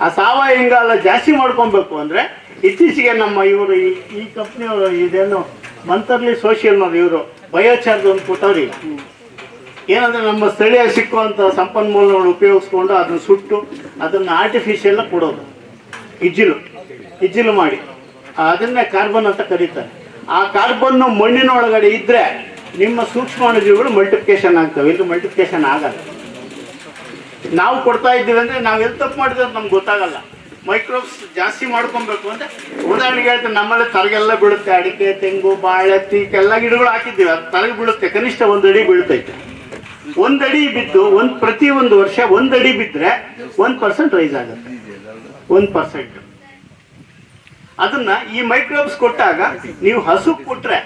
ಆ ಸಾವಯವ ಇಂಗಾಲ ಜಾಸ್ತಿ ಮಾಡ್ಕೊಬೇಕು ಅಂದರೆ ಇತ್ತೀಚೆಗೆ ನಮ್ಮ ಇವರು ಈ ಈ ಕಂಪ್ನಿಯವರು ಇದೇನು ಮಂತರ್ಲಿ ಸೋಷಿಯಲ್ನವ್ರು ಇವರು ಬಯೋಚಾರ್ಜ್ ಒಂದು ಕೊಟ್ಟವ್ರಿ ಏನಂದ್ರೆ ನಮ್ಮ ಸ್ಥಳೀಯ ಸಿಕ್ಕುವಂಥ ಸಂಪನ್ಮೂಲಗಳು ಉಪಯೋಗಿಸ್ಕೊಂಡು ಅದನ್ನು ಸುಟ್ಟು ಅದನ್ನು ಆರ್ಟಿಫಿಷಿಯಲ್ ಕೊಡೋದು. ಇಜ್ಜಿಲು. ಇಜ್ಜಿಲು ಮಾಡಿ. ಅದನ್ನೇ ಕಾರ್ಬನ್ ಅಂತ ಕರೀತಾರೆ. ಆ ಕಾರ್ಬನ್ನು ಮಣ್ಣಿನ ಒಳಗಡೆ ಇದ್ದರೆ ನಿಮ್ಮ ಸೂಕ್ಷ್ಮಾಣುಜೀವಿಗಳು ಮಲ್ಟಿಪ್ಲಿಕೇಶನ್ ಆಗ್ತವೆ. ಇದು ಮಲ್ಟಿಪ್ಲಿಕೇಶನ್ ಆಗಲ್ಲ. ನಾವು ಕೊಡ್ತಾ ಇದ್ದೀವಿ ಅಂದರೆ ನಾವು ಎಲ್ಲಿ ತಪ್ಪು ಮಾಡಿದ್ರೆ ನಮ್ಗೆ ಗೊತ್ತಾಗಲ್ಲ. ಮೈಕ್ರೋಬ್ಸ್ ಜಾಸ್ತಿ ಮಾಡ್ಕೊಬೇಕು ಅಂತ ಉದಾಹರಣೆಗೆ ಹೇಳ್ತೀನಿ, ನಮ್ಮಲ್ಲಿ ತರಗೆಲ್ಲ ಬೀಳುತ್ತೆ. ಅಡಿಕೆ, ತೆಂಗು, ಬಾಳೆ ತೀಕೆಲ್ಲ ಗಿಡಗಳು ಹಾಕಿದ್ದೀವಿ. ಅದು ತರಗೆ ಬೀಳುತ್ತೆ. ಕನಿಷ್ಠ ಒಂದು ಅಡಿ ಬೀಳ್ತೈತೆ. ಒಂದು ಅಡಿ ಬಿದ್ದು ಒಂದು ಪ್ರತಿ ಒಂದು ವರ್ಷ ಒಂದಡಿ ಬಿದ್ದರೆ ಒಂದು ಪರ್ಸೆಂಟ್ ರೈಸ್ ಆಗುತ್ತೆ. ಒಂದು ಪರ್ಸೆಂಟ್ ಅದನ್ನ ಈ ಮೈಕ್ರೋಬ್ಸ್ ಕೊಟ್ಟಾಗ ನೀವು ಹಸು ಕೊಟ್ರೆ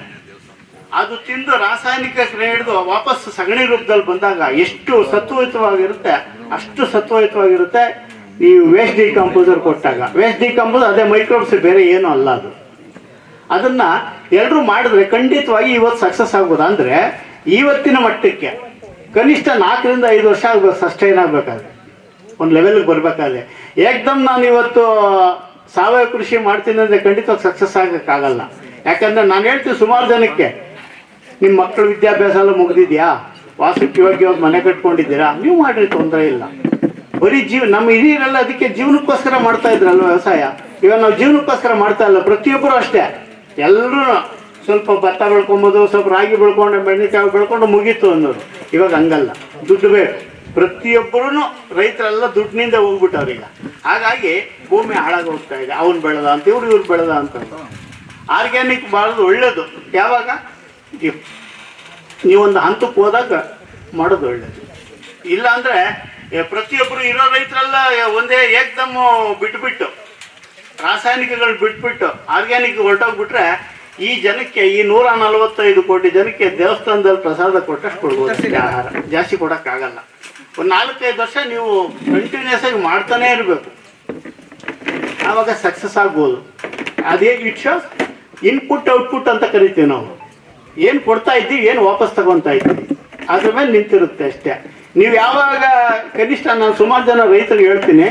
ಅದು ತಿಂದು ರಾಸಾಯನಿಕ ಕ್ರಿಯೆ ಹಿಡಿದು ವಾಪಸ್ ಸಗಣಿ ರೂಪದಲ್ಲಿ ಬಂದಾಗ ಎಷ್ಟು ಸತ್ವಯುತವಾಗಿರುತ್ತೆ, ಅಷ್ಟು ಸತ್ವಯುತವಾಗಿರುತ್ತೆ. ನೀವು ವೇಸ್ಟ್ ಡಿಕಂಪೋಸರ್ ಕೊಟ್ಟಾಗ. ವೇಸ್ಟ್ ಡಿಕಂಪೋಸ್ ಅದೇ ಮೈಕ್ರೋಬ್ಸ್ ಬೇರೆ ಏನೂ ಅಲ್ಲ ಅದು. ಅದನ್ನ ಎಲ್ಲರೂ ಮಾಡಿದ್ರೆ ಖಂಡಿತವಾಗಿ ಇವತ್ತು ಸಕ್ಸಸ್ ಆಗ್ಬೋದು. ಅಂದ್ರೆ ಇವತ್ತಿನ ಮಟ್ಟಕ್ಕೆ ಕನಿಷ್ಠ ನಾಲ್ಕರಿಂದ ಐದು ವರ್ಷ ಆಗ್ಬೇಕು ಸಸ್ಟೈನ್ ಆಗ್ಬೇಕಾದ್ರೆ. ಒಂದು ಲೆವೆಲ್ಗೆ ಬರಬೇಕಾದ್ರೆ. ಏಕ್ದಮ್ ನಾನು ಇವತ್ತು, ಸಾವಯವ ಕೃಷಿ ಮಾಡ್ತೀನಿ ಅಂದರೆ ಖಂಡಿತವಾಗಿ ಸಕ್ಸಸ್ ಆಗಕ್ಕಾಗಲ್ಲ. ಯಾಕಂದ್ರೆ ನಾನು ಹೇಳ್ತೀನಿ ಸುಮಾರು ಜನಕ್ಕೆ ನಿಮ್ಮ ಮಕ್ಕಳ ವಿದ್ಯಾಭ್ಯಾಸ ಎಲ್ಲ ಮುಗಿದಿದ್ಯಾ? ವಾಸಕ್ಕೆ ಇವಾಗ ಮನೆ ಕಟ್ಕೊಂಡಿದ್ದೀರಾ? ನೀವು ಮಾಡ್ರಿ ತೊಂದರೆ ಇಲ್ಲ. ಬರೀ ಜೀವ, ನಮ್ಮ ಹಿರಿಯರೆಲ್ಲ ಅದಕ್ಕೆ ಜೀವನಕ್ಕೋಸ್ಕರ ಮಾಡ್ತಾ ಇದ್ರಲ್ವ ವ್ಯವಸಾಯ? ಇವಾಗ ನಾವು ಜೀವನಕ್ಕೋಸ್ಕರ ಮಾಡ್ತಾ ಇಲ್ಲ, ಪ್ರತಿಯೊಬ್ಬರು ಅಷ್ಟೇ. ಎಲ್ಲರೂ ಸ್ವಲ್ಪ ಭತ್ತ ಬೆಳ್ಕೊಂಬೋದು, ಸ್ವಲ್ಪ ರಾಗಿ ಬೆಳ್ಕೊಂಡು ಬೆಣ್ಣೆಕಾಯಿ ಬೆಳ್ಕೊಂಡು ಮುಗೀತು ಅನ್ನೋರು. ಇವಾಗ ಹಂಗಲ್ಲ. ದುಡ್ಡು ಬೇಕು ಪ್ರತಿಯೊಬ್ಬರೂ ರೈತರೆಲ್ಲ ದುಡ್ಡಿನಿಂದ ಹೋಗ್ಬಿಟ್ಟವ್ರೀಗ ಹಾಗಾಗಿ ಭೂಮಿ ಹಾಳಾಗಿ ಹೋಗ್ತಾ ಇದೆ. ಅವ್ನು ಬೆಳೆದ ಅಂತ, ಇವ್ರು ಇವ್ರು ಬೆಳೆದ ಅಂತ. ಆರ್ಗ್ಯಾನಿಕ್ ಬಾಳದು ಒಳ್ಳೇದು. ಯಾವಾಗ? ನೀವೊಂದು ಹಂತಕ್ಕೆ ಹೋದಾಗ ಮಾಡೋದು ಒಳ್ಳೇದು. ಇಲ್ಲ ಅಂದರೆ ಪ್ರತಿಯೊಬ್ಬರು ಇರೋ ರೈತರೆಲ್ಲ ಒಂದೇ ಏಕ್ದಮ್ ಬಿಟ್ಬಿಟ್ಟು ರಾಸಾಯನಿಕಗಳು ಬಿಟ್ಬಿಟ್ಟು ಆರ್ಗ್ಯಾನಿಕ್ ಹೊರಟೋಗ್ಬಿಟ್ರೆ ಈ ಜನಕ್ಕೆ ಈ ನೂರ ನಲವತ್ತೈದು ಕೋಟಿ ಜನಕ್ಕೆ ದೇವಸ್ಥಾನದಲ್ಲಿ ಪ್ರಸಾದ ಕೊಟ್ಟಷ್ಟು ಕೊಡ್ಬೋದು. ಆಹಾರ ಜಾಸ್ತಿ ಕೊಡೋಕ್ಕಾಗಲ್ಲ. ಒಂದು ನಾಲ್ಕೈದು ವರ್ಷ ನೀವು ಕಂಟಿನ್ಯೂಸ್ ಆಗಿ ಮಾಡ್ತಾನೆ ಇರಬೇಕು. ಆವಾಗ ಸಕ್ಸಸ್ ಆಗ್ಬೋದು. ಅದೇ ಇಟ್ ಶೋಸ್ ಇನ್ಪುಟ್ ಔಟ್ಪುಟ್ ಅಂತ ಕರಿತೀವಿ ನಾವು. ಏನು ಕೊಡ್ತಾ ಇದ್ದೀವಿ, ಏನು ವಾಪಸ್ ತಗೊತಾ ಇದ್ದೀವಿ, ಅದ್ರ ಮೇಲೆ ನಿಂತಿರುತ್ತೆ ಅಷ್ಟೇ. ನೀವು ಯಾವಾಗ ಕನಿಷ್ಠ ನಾನು ಸುಮಾರು ಜನ ರೈತರಿಗೆ ಹೇಳ್ತೀನಿ,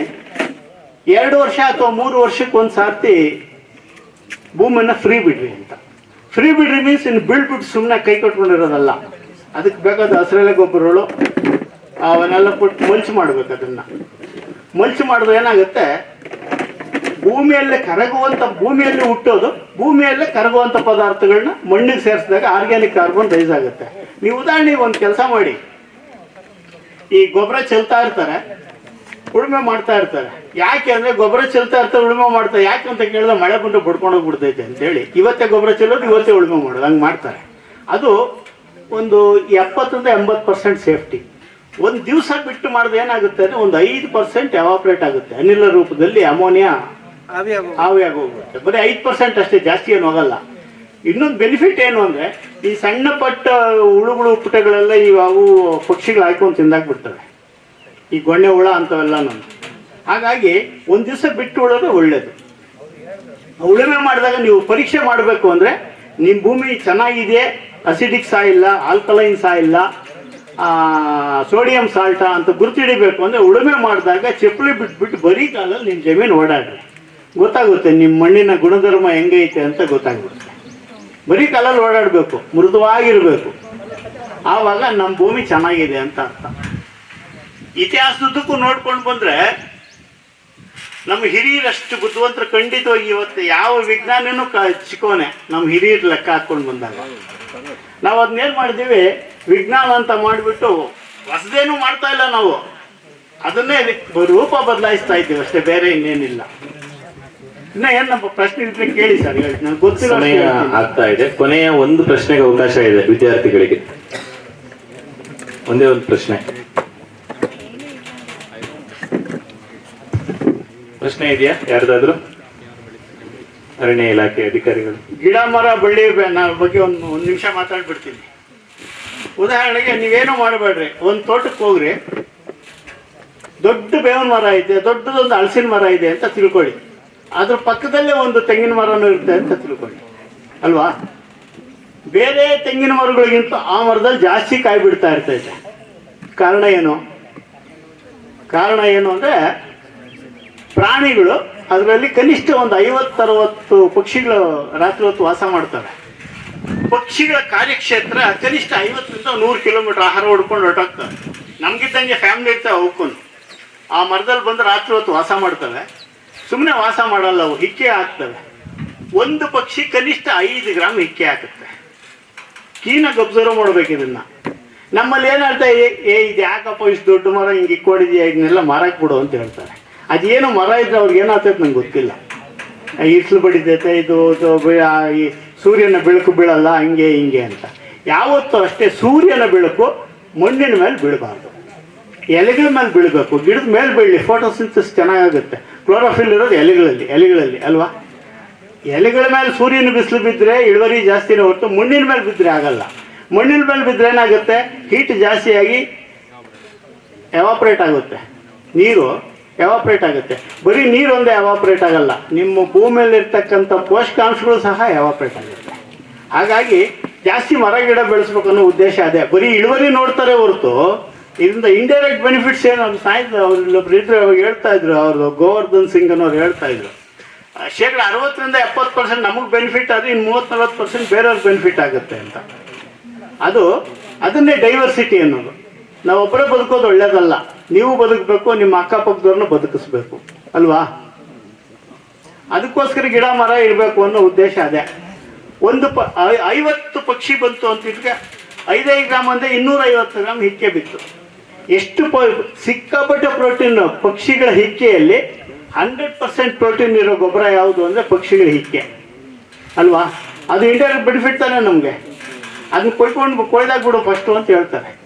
ಎರಡು ವರ್ಷ ಅಥವಾ ಮೂರು ವರ್ಷಕ್ಕೆ ಒಂದು ಸಾರ್ತಿ ಭೂಮಿಯನ್ನು ಫ್ರೀ ಬಿಡ್ರಿ ಅಂತ. ಫ್ರೀ ಬಿಡ್ರಿ ಮೀನ್ಸ್ ಇನ್ನು ಬೀಳ್ಬಿಟ್ಟು ಸುಮ್ಮನೆ ಕೈ ಕಟ್ಕೊಂಡಿರೋದಲ್ಲ. ಅದಕ್ಕೆ ಬೇಕಾದ ಹಸಿರೆಲೆ ಗೊಬ್ಬರಗಳು, ಅವನ್ನೆಲ್ಲ ಕೊಟ್ಟು ಮಲ್ಚ್ ಮಾಡ್ಬೇಕು ಅದನ್ನು. ಮಲ್ಚ್ ಮಾಡಿದ್ರೆ ಏನಾಗುತ್ತೆ ಭೂಮಿಯಲ್ಲೇ ಕರಗುವಂಥ ಭೂಮಿಯಲ್ಲಿ ಹುಟ್ಟೋದು, ಭೂಮಿಯಲ್ಲೇ ಕರಗುವಂಥ ಪದಾರ್ಥಗಳನ್ನ ಮಣ್ಣಿಗೆ ಸೇರಿಸಿದಾಗ ಆರ್ಗ್ಯಾನಿಕ್ ಕಾರ್ಬನ್ ರೈಸ್ ಆಗುತ್ತೆ. ನೀವು ಉದಾಹರಣೆಗೆ ಒಂದು ಕೆಲಸ ಮಾಡಿ. ಈ ಗೊಬ್ಬರ ಚೆಲ್ತಾ ಇರ್ತಾರೆ, ಉಳುಮೆ ಮಾಡ್ತಾ ಇರ್ತಾರೆ. ಯಾಕೆ ಅಂದ್ರೆ ಗೊಬ್ಬರ ಚೆಲ್ತಾ ಇರ್ತಾರೆ, ಉಳುಮೆ ಮಾಡ್ತಾರೆ. ಯಾಕೆ ಅಂತ ಕೇಳಿದ್ರೆ ಮಳೆ ಬಂದು ಬಡ್ಕೊಂಡು ಹೋಗ್ಬಿಡ್ತೈತೆ ಅಂತೇಳಿ ಇವತ್ತೇ ಗೊಬ್ಬರ ಚೆಲ್ಲೋದು, ಇವತ್ತೇ ಉಳುಮೆ ಮಾಡೋದು. ಹಂಗೆ ಮಾಡ್ತಾರೆ. ಅದು ಒಂದು ಎಪ್ಪತ್ತರಿಂದ ಎಂಬತ್ತು ಪರ್ಸೆಂಟ್ ಸೇಫ್ಟಿ. ಒಂದು ದಿವಸ ಬಿಟ್ಟು ಮಾಡಿದ್ರೆ ಏನಾಗುತ್ತೆ ಅಂದರೆ ಒಂದು ಐದು ಪರ್ಸೆಂಟ್ ಎವಾಪ್ರೇಟ್ ಆಗುತ್ತೆ. ಅನಿಲ ರೂಪದಲ್ಲಿ ಅಮೋನಿಯಾ ಆವಿಯಾಗಿ ಹೋಗ್ಬಿಡುತ್ತೆ. ಬರೀ ಐದು ಪರ್ಸೆಂಟ್ ಅಷ್ಟೇ, ಜಾಸ್ತಿ ಏನು ಹೋಗಲ್ಲ. ಇನ್ನೊಂದು ಬೆನಿಫಿಟ್ ಏನು ಅಂದರೆ, ಈ ಸಣ್ಣ ಪಟ್ಟ ಹುಳುಗಳು, ಪುಟಗಳೆಲ್ಲ ಅವು ಪಕ್ಷಿಗಳು ಹಾಕೊಂಡು ತಿಂದಾಕ್ಬಿಡ್ತವೆ ಈ ಗೊಣ್ಣೆ ಹುಳ ನಾನು ಹಾಗಾಗಿ ಒಂದು ದಿವಸ ಬಿಟ್ಟು ಉಳೋದು ಒಳ್ಳೇದು. ಉಳುಮೆ ಮಾಡಿದಾಗ ನೀವು ಪರೀಕ್ಷೆ ಮಾಡಬೇಕು ಅಂದರೆ ನಿಮ್ಮ ಭೂಮಿ ಚೆನ್ನಾಗಿದೆ ಅಸಿಡಿಕ್ ಸಾ ಇಲ್ಲ ಆಲ್ಕಲೈನ್ ಸಾ ಇಲ್ಲ ಸೋಡಿಯಂ ಸಾಲ್ಟಾ ಅಂತ ಗುರುತಿಡಿಬೇಕು ಅಂದರೆ ಉಳುಮೆ ಮಾಡಿದಾಗ ಚಪ್ಪಲಿ ಬಿಟ್ಬಿಟ್ಟು ಬರೀ ಕಾಲಲ್ಲಿ ನಿಮ್ಮ ಜಮೀನು ಓಡಾಡ್ರಿ. ಗೊತ್ತಾಗುತ್ತೆ ನಿಮ್ಮ ಮಣ್ಣಿನ ಗುಣಧರ್ಮ ಹೆಂಗೈತೆ ಅಂತ ಗೊತ್ತಾಗ್ಬಿಡುತ್ತೆ ಬರೀ ಕಲಲ್ಲಿ ಓಡಾಡಬೇಕು, ಮೃದುವಾಗಿರಬೇಕು. ಆವಾಗ ನಮ್ಮ ಭೂಮಿ ಚೆನ್ನಾಗಿದೆ ಅಂತ ಅರ್ಥ. ಇತಿಹಾಸದುದ್ದಕ್ಕೂ ನೋಡ್ಕೊಂಡು ಬಂದ್ರೆ ನಮ್ಮ ಹಿರಿಯರಷ್ಟು ಬುದ್ಧಿವಂತರು ಖಂಡಿತವಾಗಿ ಇವತ್ತು ಯಾವ ವಿಜ್ಞಾನನೂ ಕ ಚಿಕ್ಕೋನೆ ನಮ್ಮ ಹಿರಿಯರು ಲೆಕ್ಕ ಹಾಕ್ಕೊಂಡು ಬಂದಾಗ. ನಾವು ಅದನ್ನೇನು ಮಾಡಿದ್ದೀವಿ? ವಿಜ್ಞಾನ ಅಂತ ಮಾಡಿಬಿಟ್ಟು ಹೊಸದೇನು ಮಾಡ್ತಾ ಇಲ್ಲ ನಾವು. ಅದನ್ನೇ ರೂಪ ಬದಲಾಯಿಸ್ತಾ ಇದ್ದೀವಿ ಅಷ್ಟೇ, ಬೇರೆ ಇನ್ನೇನಿಲ್ಲ. ಇನ್ನ ಏನು ನಮ್ಮ ಪ್ರಶ್ನೆ ಇದ್ರೆ ಕೇಳಿ ಸರ್ ಹೇಳಿ. ನನಗೆ ಗೊತ್ತಿಲ್ಲ ಸಮಯ ಆಗ್ತಾ ಇದೆ. ಕೊನೆಯ ಒಂದು ಪ್ರಶ್ನೆಗೆ ಅವಕಾಶ ಇದೆ ವಿದ್ಯಾರ್ಥಿಗಳಿಗೆ. ಒಂದೇ ಒಂದು ಪ್ರಶ್ನೆ. ಪ್ರಶ್ನೆ ಇದೆಯಾ? ಯಾರ್ದಾದ್ರು? ಅರಣ್ಯ ಇಲಾಖೆ ಅಧಿಕಾರಿಗಳು. ಗಿಡ ಮರ ಬಳ್ಳಿ ಬಗ್ಗೆ ಒಂದು ಒಂದು ನಿಮಿಷ ಮಾತಾಡ್ಬಿಡ್ತೀನಿ. ಉದಾಹರಣೆಗೆ ನೀವೇನು ಮಾಡಬೇಡ್ರಿ. ಒಂದು ತೋಟಕ್ಕೆ ಹೋಗ್ರಿ. ದೊಡ್ಡ ಬೇವಿನ ಮರ ಐತೆ ದೊಡ್ಡದೊಂದು ಹಲಸಿನ ಮರ ಇದೆ ಅಂತ ತಿಳ್ಕೊಳ್ಳಿ. ಅದ್ರ ಪಕ್ಕದಲ್ಲೇ ಒಂದು ತೆಂಗಿನ ಮರನೂ ಇರುತ್ತೆ ಅಂತ ತಿಳ್ಕೊಳ್ಳಿ ಅಲ್ವಾ? ಬೇರೆ ತೆಂಗಿನ ಮರಗಳಿಗಿಂತ ಆ ಮರದಲ್ಲಿ ಜಾಸ್ತಿ ಕಾಯಿ ಬಿಡ್ತಾ ಇರ್ತೈತೆ ಕಾರಣ ಏನು? ಕಾರಣ ಏನು ಅಂದರೆ ಪ್ರಾಣಿಗಳು ಅದರಲ್ಲಿ ಕನಿಷ್ಠ ಒಂದು ಐವತ್ತರವತ್ತು ಪಕ್ಷಿಗಳು ರಾತ್ರಿ ಹೊತ್ತು ವಾಸ ಮಾಡ್ತವೆ. ಪಕ್ಷಿಗಳ ಕಾರ್ಯಕ್ಷೇತ್ರ ಕನಿಷ್ಠ ಐವತ್ತರಿಂದ ನೂರು ಕಿಲೋಮೀಟರ್ ಆಹಾರ ಹೊಡ್ಕೊಂಡು ಹೊರಟೋಗ್ತವೆ. ನಮಗಿದ್ದಂಗೆ ಫ್ಯಾಮಿಲಿ ಇರ್ತವೆ ಅವಕ್ಕೂ ಆ ಮರದಲ್ಲಿ ಬಂದು ರಾತ್ರಿ ಹೊತ್ತು ವಾಸ ಮಾಡ್ತವೆ. ಸುಮ್ಮನೆ ವಾಸ ಮಾಡಲ್ಲ, ಅವು ಹಿಕ್ಕೆ ಹಾಕ್ತವೆ. ಒಂದು ಪಕ್ಷಿ ಕನಿಷ್ಠ ಐದು ಗ್ರಾಮ್ ಹಿಕ್ಕೆ ಹಾಕುತ್ತೆ. ಕೀನಾಗ ಅಬ್ಸರ್ವ್ ಮಾಡ್ಬೇಕು ಇದನ್ನ. ನಮ್ಮಲ್ಲಿ ಏನು ಹೇಳ್ತಾ ಏ, ಇದು ಯಾಕಪ್ಪ ಇಷ್ಟು ದೊಡ್ಡ ಮರ, ಹಿಂಗೆ ಇಕ್ಕೊಂಡಿದ್ಯಾ, ಇದನ್ನೆಲ್ಲ ಮರಕ್ಕೆ ಬಿಡು ಅಂತ ಹೇಳ್ತಾರೆ. ಅದೇನು ಮರ ಇದ್ರೆ ಅವ್ರಿಗೆ ಏನಾಗ್ತೈತೆ ನಂಗೆ ಗೊತ್ತಿಲ್ಲ. ಇಸ್ಲು ಬಡಿದೈತೆ ಇದು ಈ ಸೂರ್ಯನ ಬೆಳಕು ಬೀಳಲ್ಲ, ಹಂಗೆ, ಹಿಂಗೆ ಅಂತ. ಯಾವತ್ತೂ ಅಷ್ಟೇ ಸೂರ್ಯನ ಬೆಳಕು ಮಣ್ಣಿನ ಮೇಲೆ ಬೀಳಬಾರ್ದು. ಎಲೆಗಳ ಮೇಲೆ ಬೀಳಬೇಕು, ಗಿಡದ ಮೇಲೆ ಬೀಳಲಿ ಫೋಟೋಸಿಂಥಸ್ ಚೆನ್ನಾಗಾಗುತ್ತೆ. ಕ್ಲೋರೋಫಿಲ್ ಇರೋದು ಎಲೆಗಳಲ್ಲಿ ಎಲೆಗಳಲ್ಲಿ, ಅಲ್ವಾ? ಎಲೆಗಳ ಮೇಲೆ ಸೂರ್ಯನ ಬಿಸಿಲು ಬಿದ್ದರೆ ಇಳುವರಿ ಜಾಸ್ತಿನೇ ಹೊರತು ಮಣ್ಣಿನ ಮೇಲೆ ಬಿದ್ದರೆ ಆಗಲ್ಲ. ಮಣ್ಣಿನ ಮೇಲೆ ಬಿದ್ದರೆ ಏನಾಗುತ್ತೆ? ಹೀಟ್ ಜಾಸ್ತಿಯಾಗಿ ಎವಾಪ್ರೇಟ್ ಆಗುತ್ತೆ. ನೀರು ಎವಾಪ್ರೇಟ್ ಆಗುತ್ತೆ. ಬರೀ ನೀರು ಒಂದೇ ಎವಾಪ್ರೇಟ್ ಆಗಲ್ಲ. ನಿಮ್ಮ ಭೂಮಿಯಲ್ಲಿರ್ತಕ್ಕಂಥ ಪೋಷಕಾಂಶಗಳು ಸಹ ಎವಾಪ್ರೇಟ್ ಆಗುತ್ತೆ. ಹಾಗಾಗಿ ಜಾಸ್ತಿ ಮರ ಗಿಡ ಬೆಳೆಸ್ಬೇಕು ಅನ್ನೋ ಉದ್ದೇಶ ಅದೇ. ಬರೀ ಇಳುವರಿ ನೋಡ್ತಾರೆ ಹೊರತು ಇದರಿಂದ ಇಂಡೈರೆಕ್ಟ್ ಬೆನಿಫಿಟ್ಸ್ ಏನು ನಮ್ಮ ಸಾಯ್ತು ಅವ್ರು ಇಲ್ಲೊಬ್ರು ಅವಾಗ ಹೇಳ್ತಾ ಇದ್ರು, ಅವರು ಗೋವರ್ಧನ್ ಸಿಂಗ್ ಅನ್ನೋರು ಹೇಳ್ತಾ ಇದ್ರು. ಶೇಕಡ ಅರವತ್ತರಿಂದ ಎಪ್ಪತ್ತು ಪರ್ಸೆಂಟ್ ನಮಗೆ ಬೆನಿಫಿಟ್ ಆದರೆ ಇನ್ನು ಮೂವತ್ತು ನಲ್ವತ್ತು ಪರ್ಸೆಂಟ್ ಬೇರೆಯವ್ರಿಗೆ ಬೆನಿಫಿಟ್ ಆಗುತ್ತೆ ಅಂತ. ಅದು, ಅದನ್ನೇ ಡೈವರ್ಸಿಟಿ ಅನ್ನೋದು. ನಾವೊಬ್ಬರೇ ಬದುಕೋದು ಒಳ್ಳೇದಲ್ಲ. ನೀವು ಬದುಕಬೇಕು, ನಿಮ್ಮ ಅಕ್ಕಪಕ್ಕದವ್ರನ್ನ ಬದುಕಿಸ್ಬೇಕು. ಅಲ್ವಾ? ಅದಕ್ಕೋಸ್ಕರ ಗಿಡ, ಮರ ಇರಬೇಕು ಅನ್ನೋ ಉದ್ದೇಶ ಅದೇ. ಒಂದು ಪ ಐವತ್ತು ಪಕ್ಷಿ ಬಂತು ಅಂತಿದ್ರೆ ಐದೈದು ಗ್ರಾಮ್ ಅಂದರೆ ಇನ್ನೂರೈವತ್ತು ಗ್ರಾಮ್ ಹಿಕ್ಕೆ ಬಿತ್ತು. ಎಷ್ಟು ಸಿಕ್ಕಾಪಟ್ಟೆ ಪ್ರೋಟೀನ್ ಪಕ್ಷಿಗಳ ಹಿಕ್ಕೆಯಲ್ಲಿ ಹಂಡ್ರೆಡ್ ಪರ್ಸೆಂಟ್ ಪ್ರೋಟೀನ್ ಇರೋ ಗೊಬ್ಬರ ಯಾವುದು ಅಂದರೆ ಪಕ್ಷಿಗಳ ಹಿಕ್ಕೆ. ಅಲ್ವಾ? ಅದು ಇಂಡೈರೆಕ್ಟ್ ಬೆನಿಫಿಟ್ ತಾನೆ ನಮಗೆ. ಅದನ್ನ ಕೊಯ್ಕೊಂಡು ಕೊಯ್ದಾಗ ಬಿಡು ಫಸ್ಟು ಅಂತ ಹೇಳ್ತಾರೆ.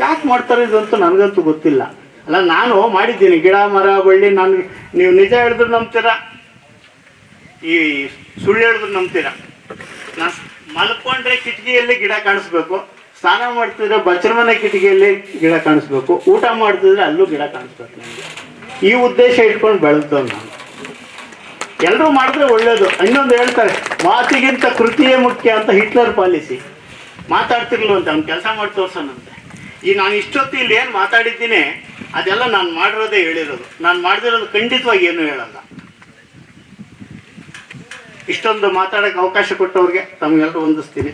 ಯಾಕೆ ಮಾಡ್ತಾರೆ ಇದು ಅಂತ ನನಗಂತೂ ಗೊತ್ತಿಲ್ಲ. ಅಲ್ಲ, ನಾನು ಮಾಡಿದ್ದೀನಿ. ಗಿಡ, ಮರ, ಬಳ್ಳಿ, ನಾನು, ನೀವು ನಿಜ ಹೇಳಿದ್ರು ನಂಬ್ತೀರ? ಈ ಸುಳ್ಳು ಹೇಳಿದ್ರು ನಂಬ್ತೀರ? ನಾನು ಮಲ್ಕೊಂಡ್ರೆ ಕಿಟಕಿಯಲ್ಲಿ ಗಿಡ ಕಾಣಿಸ್ಬೇಕು. ಸ್ನಾನ ಮಾಡ್ತಿದ್ರೆ ಬಚ್ಚಲ ಮನೆ ಕಿಟಕಿಯಲ್ಲಿ ಗಿಡ ಕಾಣಿಸ್ಬೇಕು. ಊಟ ಮಾಡ್ತಿದ್ರೆ ಅಲ್ಲೂ ಗಿಡ ಕಾಣಿಸ್ಬೇಕು ಈ ಉದ್ದೇಶ ಇಟ್ಕೊಂಡು ಬೆಳೆದ ನಾನು. ಎಲ್ಲರೂ ಮಾಡಿದ್ರೆ ಒಳ್ಳೇದು. ಇನ್ನೊಂದು ಹೇಳ್ತಾರೆ, ಮಾತಿಗಿಂತ ಕೃತಿಯೇ ಮುಖ್ಯ ಅಂತ ಹಿಟ್ಲರ್ ಪಾಲಿಸಿ. ಮಾತಾಡ್ತಿರ್ಲಿಲ್ವಂತೆ ಅವ್ನು ಕೆಲಸ ಮಾಡಿ ತೋರ್ಸೋಣಂತೆ ಈ ನಾನು ಇಷ್ಟೊತ್ತು ಇಲ್ಲಿ ಏನು ಮಾತಾಡಿದ್ದೀನಿ, ಅದೆಲ್ಲ ನಾನು ಮಾಡಿರೋದೇ ಹೇಳಿರೋದು. ನಾನು ಮಾಡಿದಿರೋದು ಖಂಡಿತವಾಗಿ ಏನು ಹೇಳಲ್ಲ. ಇಷ್ಟೊಂದು ಮಾತಾಡೋಕ್ಕೆ ಅವಕಾಶ ಕೊಟ್ಟವ್ರಿಗೆ ತಮಗೆಲ್ಲರೂ ಹೊಂದಿಸ್ತೀನಿ